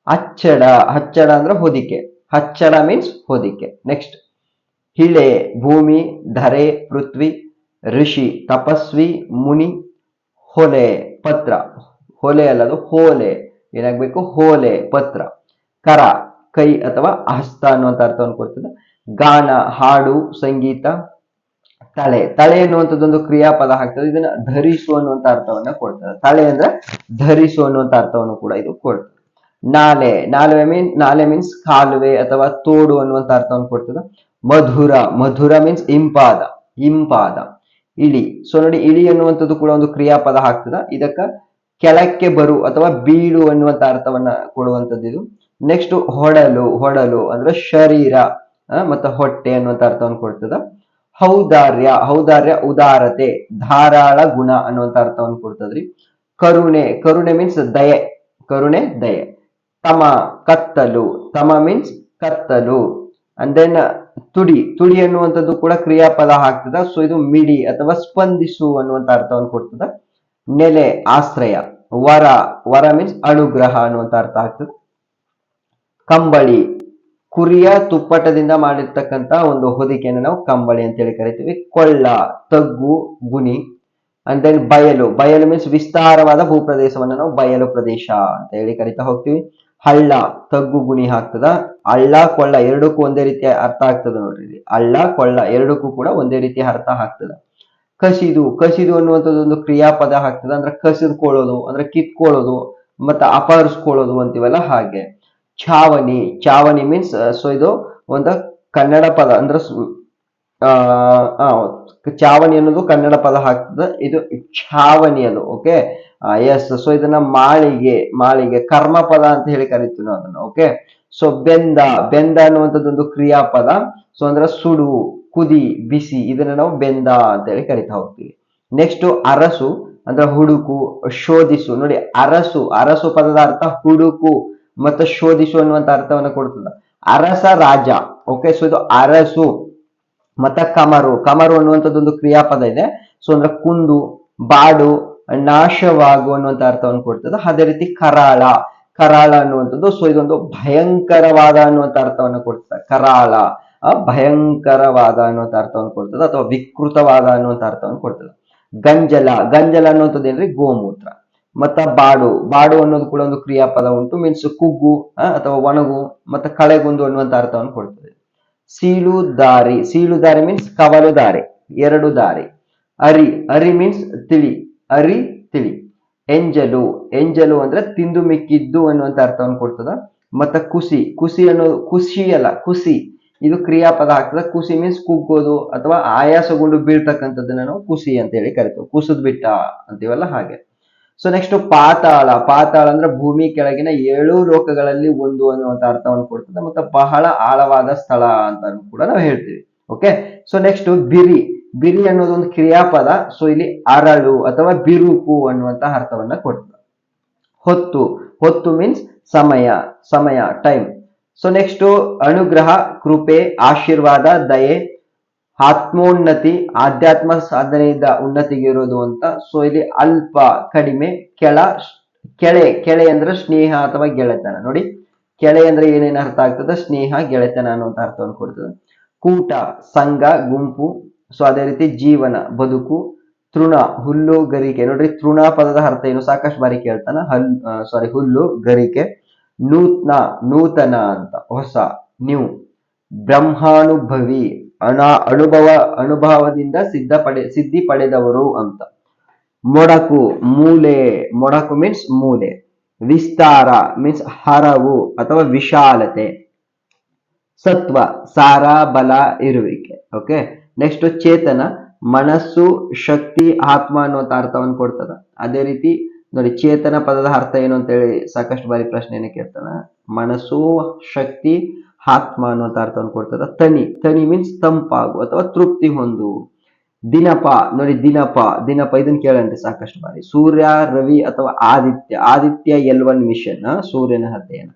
ಅಚ್ಚಡ ಅಚ್ಚಡ ಅಂದ್ರೆ ಹೊದಿಕೆ. ಹಚ್ಚಡ ಮೀನ್ಸ್ ಹೊದಿಕೆ. ನೆಕ್ಸ್ಟ್ ಹಿಳೆ, ಭೂಮಿ, ಧರೆ, ಪೃಥ್ವಿ, ಋಷಿ, ತಪಸ್ವಿ, ಮುನಿ, ಹೊಲೆ, ಪತ್ರ. ಹೊಲೆ ಅಲ್ಲದು ಹೋಲೆ. ಏನಾಗ್ಬೇಕು? ಹೋಲೆ, ಪತ್ರ. ಕರ, ಕೈ ಅಥವಾ ಹಸ್ತ ಅನ್ನುವಂಥ ಅರ್ಥವನ್ನು ಕೊಡ್ತದೆ. ಗಾನ, ಹಾಡು, ಸಂಗೀತ ತಳೆ ತಳೆ ಅನ್ನುವಂಥದ್ದೊಂದು ಕ್ರಿಯಾಪದ ಆಗ್ತದೆ. ಇದನ್ನ ಧರಿಸು ಅನ್ನುವಂತ ಅರ್ಥವನ್ನ ಕೊಡ್ತದೆ. ತಳೆ ಅಂದ್ರೆ ಧರಿಸು ಅನ್ನುವಂಥ ಅರ್ಥವನ್ನು ಕೂಡ ಇದು ಕೊಡ್ತದೆ. ನಾಲೆ ನಾಲೆ ಮೀನ್ ನಾಲೆ ಮೀನ್ಸ್ ಕಾಲುವೆ ಅಥವಾ ತೋಡು ಅನ್ನುವಂತ ಅರ್ಥವನ್ನು ಕೊಡ್ತದೆ. ಮಧುರ ಮಧುರ ಮೀನ್ಸ್ ಇಂಪಾದ ಇಂಪಾದ, ಇಳಿ. ಸೊ ನೋಡಿ, ಇಳಿ ಅನ್ನುವಂಥದ್ದು ಕೂಡ ಒಂದು ಕ್ರಿಯಾಪದ ಹಾಕ್ತದ ಇದಕ್ಕ ಕೆಳಕ್ಕೆ ಬರು ಅಥವಾ ಬೀಳು ಅನ್ನುವಂತ ಅರ್ಥವನ್ನ ಕೊಡುವಂಥದ್ದು ಇದು. ನೆಕ್ಸ್ಟ್ ಹೊಡಲು ಹೊಡಲು ಅಂದ್ರೆ ಶರೀರ ಮತ್ತು ಮತ್ತೆ ಹೊಟ್ಟೆ ಅನ್ನುವಂತ ಅರ್ಥವನ್ನು ಕೊಡ್ತದ. ಹೌದಾರ್ಯ ಹೌದಾರ್ಯ ಉದಾರತೆ, ಧಾರಾಳ ಗುಣ ಅನ್ನುವಂತ ಅರ್ಥವನ್ನು ಕೊಡ್ತದ್ರಿ. ಕರುಣೆ ಕರುಣೆ ಮೀನ್ಸ್ ದಯೆ, ಕರುಣೆ, ದಯೆ. ತಮ ಕತ್ತಲು. ತಮ ಮೀನ್ಸ್ ಕತ್ತಲು. And then ತುಡಿ. ತುಡಿ ಅನ್ನುವಂಥದ್ದು ಕೂಡ ಕ್ರಿಯಾಪದ ಆಗ್ತದ. ಸೊ ಇದು ಮಿಡಿ ಅಥವಾ ಸ್ಪಂದಿಸು ಅನ್ನುವಂತ ಅರ್ಥವನ್ನು ಕೊಡ್ತದ. ನೆಲೆ, ಆಶ್ರಯ. ವರ. ವರ ಮೀನ್ಸ್ ಅನುಗ್ರಹ ಅನ್ನುವಂತ ಅರ್ಥ ಆಗ್ತದೆ. ಕಂಬಳಿ. ಕುರಿಯ ತುಪ್ಪಟದಿಂದ ಮಾಡಿರ್ತಕ್ಕಂತ ಒಂದು ಹೊದಿಕೆಯನ್ನು ನಾವು ಕಂಬಳಿ ಅಂತೇಳಿ ಕರಿತೀವಿ. ಕೊಳ್ಳ, ತಗ್ಗು ಗುನಿ ಅಂಡ್ ದೆನ್ ಬಯಲು. ಬಯಲು ಮೀನ್ಸ್ ವಿಸ್ತಾರವಾದ ಭೂಪ್ರದೇಶವನ್ನು ನಾವು ಬಯಲು ಪ್ರದೇಶ ಅಂತ ಹೇಳಿ ಕರಿತಾ ಹೋಗ್ತೀವಿ. ಹಳ್ಳ ತಗ್ಗು ಗುಣಿ ಹಾಕ್ತದ. ಹಳ್ಳ ಕೊಳ್ಳ ಎರಡಕ್ಕೂ ಒಂದೇ ರೀತಿಯ ಅರ್ಥ ಆಗ್ತದ ನೋಡ್ರಿ ಹಳ್ಳ ಕೊಳ್ಳ ಎರಡಕ್ಕೂ ಕೂಡ ಒಂದೇ ರೀತಿಯ ಅರ್ಥ ಆಗ್ತದ. ಕಸಿದು ಕಸಿದು ಅನ್ನುವಂಥದ್ದು ಒಂದು ಕ್ರಿಯಾಪದ ಹಾಕ್ತದ ಅಂದ್ರೆ ಕಸಿದ್ಕೊಳ್ಳೋದು ಅಂದ್ರೆ ಕಿತ್ಕೊಳ್ಳೋದು ಮತ್ತೆ ಅಪಹರಿಸ್ಕೊಳ್ಳೋದು ಅಂತೀವಲ್ಲ ಹಾಗೆ. ಛಾವಣಿ ಛಾವಣಿ ಮೀನ್ಸ್ ಸೊ ಇದು ಒಂದು ಕನ್ನಡ ಪದ ಅಂದ್ರೆ ಆ, ಚಾವಣಿ ಅನ್ನೋದು ಕನ್ನಡ ಪದ ಹಾಕ್ತದೆ. ಇದು ಛಾವಣಿ ಅದು ಓಕೆ ಎಸ್ ಸೊ ಇದನ್ನ ಮಾಳಿಗೆ ಮಾಳಿಗೆ ಕರ್ಮ ಪದ ಅಂತ ಹೇಳಿ ಕರಿತೀವಿ ನಾವು ಅದನ್ನ ಓಕೆ ಸೊ ಬೆಂದ ಬೆಂದ ಅನ್ನುವಂಥದ್ದು ಒಂದು ಕ್ರಿಯಾಪದ. ಸೊ ಅಂದ್ರೆ ಸುಡು, ಕುದಿ, ಬಿಸಿ, ಇದನ್ನ ನಾವು ಬೆಂದ ಅಂತ ಹೇಳಿ ಕರಿತಾ ಹೋಗ್ತೀವಿ. ನೆಕ್ಸ್ಟ್ ಅರಸು, ಅಂದ್ರೆ ಹುಡುಕು, ಶೋಧಿಸು. ನೋಡಿ, ಅರಸು ಅರಸು ಪದದ ಅರ್ಥ ಹುಡುಕು ಮತ್ತು ಶೋಧಿಸು ಅನ್ನುವಂಥ ಅರ್ಥವನ್ನು ಕೊಡ್ತದ. ಅರಸ ರಾಜ ಓಕೆ ಸೊ ಇದು ಅರಸು ಮತ್ತ ಕಮರು. ಕಮರು ಅನ್ನುವಂಥದ್ದೊಂದು ಕ್ರಿಯಾಪದ ಇದೆ. ಸೊ ಅಂದ್ರೆ ಕುಂದು, ಬಾಡು ನಾಶವಾಗು ಅನ್ನುವಂತ ಅರ್ಥವನ್ನು ಕೊಡ್ತದೆ. ಅದೇ ರೀತಿ ಕರಾಳ ಕರಾಳ ಅನ್ನುವಂಥದ್ದು. ಸೊ ಇದೊಂದು ಭಯಂಕರವಾದ ಅನ್ನುವಂತ ಅರ್ಥವನ್ನು ಕೊಡ್ತದೆ. ಕರಾಳ ಭಯಂಕರವಾದ ಅನ್ನುವಂತ ಅರ್ಥವನ್ನು ಕೊಡ್ತದೆ ಅಥವಾ ವಿಕೃತವಾದ ಅನ್ನುವಂತ ಅರ್ಥವನ್ನು ಕೊಡ್ತದೆ. ಗಂಜಲ ಗಂಜಲ ಅನ್ನುವಂಥದ್ದು ಏನ್ರಿ? ಗೋಮೂತ್ರ. ಮತ್ತ ಬಾಡು ಬಾಡು ಅನ್ನೋದು ಕೂಡ ಒಂದು ಕ್ರಿಯಾಪದ ಉಂಟು. ಮೀನ್ಸ್ ಕುಗ್ಗು ಅಥವಾ ಒಣಗು, ಮತ್ತ ಕಳೆಗುಂದು ಅನ್ನುವಂತ ಅರ್ಥವನ್ನು ಕೊಡ್ತದೆ. ಸೀಳು ದಾರಿ ಸೀಳು ದಾರಿ ಮೀನ್ಸ್ ಕವಲು ದಾರಿ, ಎರಡು ದಾರಿ. ಅರಿ ಅರಿ ಮೀನ್ಸ್ ತಿಳಿ. ಅರಿ ತಿಳಿ. ಎಂಜಲು. ಎಂಜಲು ಅಂದ್ರೆ ತಿಂದು ಮಿಕ್ಕಿದ್ದು ಅನ್ನುವಂತ ಅರ್ಥವನ್ನು ಕೊಡ್ತದ. ಮತ್ತ ಕುಸಿ. ಕುಸಿ ಅನ್ನೋದು ಖುಷಿ ಅಲ್ಲ, ಕುಸಿ. ಇದು ಕ್ರಿಯಾಪದ ಆಗ್ತದ. ಕುಸಿ ಮೀನ್ಸ್ ಕುಗ್ಗೋದು ಅಥವಾ ಆಯಾಸಗೊಂಡು ಬೀಳ್ತಕ್ಕಂಥದ್ದನ್ನ ನಾವು ಕುಸಿ ಅಂತ ಹೇಳಿ ಕರಿತೇವೆ. ಕುಸಿದ್ ಬಿಟ್ಟ ಅಂತೀವಲ್ಲ ಹಾಗೆ. ಸೊ ನೆಕ್ಸ್ಟ್ ಪಾತಾಳ. ಪಾತಾಳ ಅಂದ್ರೆ ಭೂಮಿ ಕೆಳಗಿನ ಏಳು ಲೋಕಗಳಲ್ಲಿ ಒಂದು ಅನ್ನುವಂತ ಅರ್ಥವನ್ನು ಕೊಡ್ತದೆ. ಮತ್ತೆ ಬಹಳ ಆಳವಾದ ಸ್ಥಳ ಅಂತ ಕೂಡ ನಾವು ಹೇಳ್ತೀವಿ. ಓಕೆ ಸೊ ನೆಕ್ಸ್ಟ್ ಬಿರಿ. ಬಿರಿ ಅನ್ನೋದು ಒಂದು ಕ್ರಿಯಾಪದ ಸೊ ಇಲ್ಲಿ ಅರಳು ಅಥವಾ ಬಿರುಕು ಅನ್ನುವಂತಹ ಅರ್ಥವನ್ನ ಕೊಡ್ತದೆ. ಹೊತ್ತು ಹೊತ್ತು ಮೀನ್ಸ್ ಸಮಯ ಸಮಯ ಟೈಮ್ ಸೊ ನೆಕ್ಸ್ಟ್ ಅನುಗ್ರಹ, ಕೃಪೆ, ಆಶೀರ್ವಾದ, ದಯೆ, ಆತ್ಮೋನ್ನತಿ, ಆಧ್ಯಾತ್ಮ ಸಾಧನೆಯಿಂದ ಉನ್ನತಿಗೆ ಇರೋದು ಅಂತ ಸೊ ಇಲ್ಲಿ ಅಲ್ಪ, ಕಡಿಮೆ, ಕೆಳ, ಕೆಳೆ ಕೆಳೆ ಅಂದ್ರೆ ಸ್ನೇಹ ಅಥವಾ ಗೆಳೆತನ. ನೋಡಿ, ಕೆಳೆ ಅಂದ್ರೆ ಏನೇನು ಅರ್ಥ ಆಗ್ತದೆ? ಸ್ನೇಹ, ಗೆಳೆತನ ಅನ್ನುವಂಥ ಅರ್ಥವನ್ನು ಕೊಡ್ತದೆ. ಕೂಟ, ಸಂಘ, ಗುಂಪು ಸೊ ಅದೇ ರೀತಿ ಜೀವನ, ಬದುಕು, ತೃಣ, ಹುಲ್ಲು, ಗರಿಕೆ. ನೋಡ್ರಿ ತೃಣ ಪದದ ಅರ್ಥ ಏನು? ಸಾಕಷ್ಟು ಬಾರಿ ಕೇಳ್ತಾನ. ಹಲ್ ಸಾರಿ ಹುಲ್ಲು, ಗರಿಕೆ. ನೂತ್ನ, ನೂತನ ಅಂತ. ಹೊಸ ನ್ಯೂ ಬ್ರಹ್ಮಾನುಭವಿ, ಅಣ, ಅನುಭವ, ಅನುಭವದಿಂದ ಸಿದ್ಧ ಪಡೆ, ಸಿದ್ಧಿ ಪಡೆದವರು ಅಂತ. ಮೊಡಕು, ಮೂಲೆ. ಮೊಡಕು ಮೀನ್ಸ್ ಮೂಲೆ. ವಿಸ್ತಾರ ಮೀನ್ಸ್ ಹರವು ಅಥವಾ ವಿಶಾಲತೆ. ಸತ್ವ, ಸಾರ, ಬಲ, ಇರುವಿಕೆ. ಓಕೆ ನೆಕ್ಸ್ಟ್ ಚೇತನ, ಮನಸ್ಸು, ಶಕ್ತಿ, ಆತ್ಮ ಅನ್ನುವಂತ ಅರ್ಥವನ್ನು ಕೊಡ್ತದ. ಅದೇ ರೀತಿ ನೋಡಿ ಚೇತನ ಪದದ ಅರ್ಥ ಏನು ಅಂತ ಹೇಳಿ ಸಾಕಷ್ಟು ಬಾರಿ ಪ್ರಶ್ನೆಯನ್ನು ಕೇಳ್ತಾನ. ಮನಸ್ಸು, ಶಕ್ತಿ, ಆತ್ಮ ಅನ್ನುವಂತ ಅರ್ಥವನ್ನು ಕೊಡ್ತದ. ತನಿ ತನಿ ಮೀನ್ಸ್ ತಂಪಾಗು ಅಥವಾ ತೃಪ್ತಿ ಹೊಂದು. ದಿನಪ, ನೋಡಿ ದಿನಪ ದಿನಪ ಇದನ್ನ ಕೇಳಂತೆ ಸಾಕಷ್ಟು ಬಾರಿ. ಸೂರ್ಯ, ರವಿ ಅಥವಾ ಆದಿತ್ಯ ಆದಿತ್ಯ ಎಲ್ ಒನ್ ಮಿಷನ್, ಸೂರ್ಯನ ಹತ್ಯೆಯನ್ನ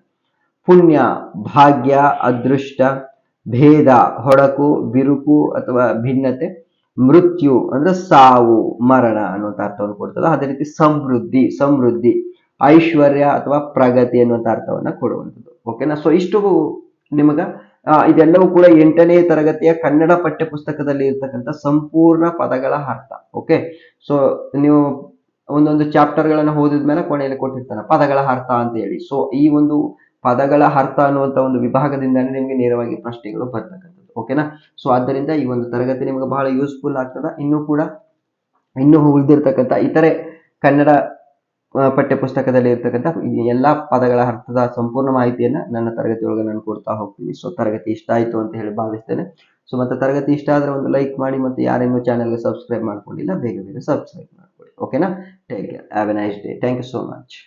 ಪುಣ್ಯ, ಭಾಗ್ಯ, ಅದೃಷ್ಟ ಭೇದ ಹೊಡಕು ಬಿರುಕು ಅಥವಾ ಭಿನ್ನತೆ, ಮೃತ್ಯು ಅಂದ್ರೆ ಸಾವು, ಮರಣ ಅನ್ನುವಂಥ ಅರ್ಥವನ್ನು ಕೊಡ್ತದೆ. ಅದೇ ರೀತಿ ಸಮೃದ್ಧಿ ಸಮೃದ್ಧಿ, ಐಶ್ವರ್ಯ ಅಥವಾ ಪ್ರಗತಿ ಅನ್ನುವಂಥ ಅರ್ಥವನ್ನ ಕೊಡುವಂಥದ್ದು. ಓಕೆನಾ ಸೊ ಇಷ್ಟು ನಿಮಗ ಇದೆಲ್ಲವೂ ಕೂಡ ಎಂಟನೇ ತರಗತಿಯ ಕನ್ನಡ ಪಠ್ಯ ಪುಸ್ತಕದಲ್ಲಿ ಇರ್ತಕ್ಕಂಥ ಸಂಪೂರ್ಣ ಪದಗಳ ಅರ್ಥ. ಓಕೆ ಸೊ ನೀವು ಒಂದೊಂದು ಚಾಪ್ಟರ್ಗಳನ್ನು ಓದಿದ ಮೇಲೆ ಕೊನೆಯಲ್ಲಿ ಕೊಟ್ಟಿರ್ತಾನೆ ಪದಗಳ ಅರ್ಥ ಅಂತ ಹೇಳಿ. ಸೊ ಈ ಒಂದು ಪದಗಳ ಅರ್ಥ ಅನ್ನುವಂತ ಒಂದು ವಿಭಾಗದಿಂದಾನೇ ನಿಮಗೆ ನೇರವಾಗಿ ಪ್ರಶ್ನೆಗಳು ಬರ್ತಕ್ಕಂಥದ್ದು. ಓಕೆನಾ ಸೊ ಆದ್ದರಿಂದ ಈ ಒಂದು ತರಗತಿ ನಿಮಗೆ ಬಹಳ ಯೂಸ್ಫುಲ್ ಆಗ್ತದೆ. ಇನ್ನೂ ಕೂಡ ಇನ್ನೂ ಉಳಿದಿರ್ತಕ್ಕಂಥ ಇತರೆ ಕನ್ನಡ ಪಠ್ಯಪುಸ್ತಕದಲ್ಲಿ ಪಠ್ಯ ಪುಸ್ತಕದಲ್ಲಿ ಇರ್ತಕ್ಕಂಥ ಎಲ್ಲ ಎಲ್ಲಾ ಪದಗಳ ಅರ್ಥದ ಸಂಪೂರ್ಣ ಮಾಹಿತಿಯನ್ನ ನನ್ನ ತರಗತಿಯೊಳಗೆ ನಾನು ಕೊಡ್ತಾ ಹೋಗ್ತೀನಿ. ಸೊ ತರಗತಿ ಇಷ್ಟ ಆಯ್ತು ಅಂತ ಹೇಳಿ ಭಾವಿಸ್ತೇನೆ. ಸೊ ಮತ್ತೆ ತರಗತಿ ಇಷ್ಟ ಆದ್ರೆ ಒಂದು ಲೈಕ್ ಮಾಡಿ ಮತ್ತೆ ಯಾರೇನು ಚಾನಲ್ಗೆ ಸಬ್ಸ್ಕ್ರೈಬ್ ಮಾಡ್ಕೊಂಡಿಲ್ಲ, ಬೇಗ ಬೇಗ ಸಬ್ಸ್ಕ್ರೈಬ್ ಮಾಡ್ಕೊಳ್ಳಿ. ಓಕೆನಾ take care have a nice day thank you so much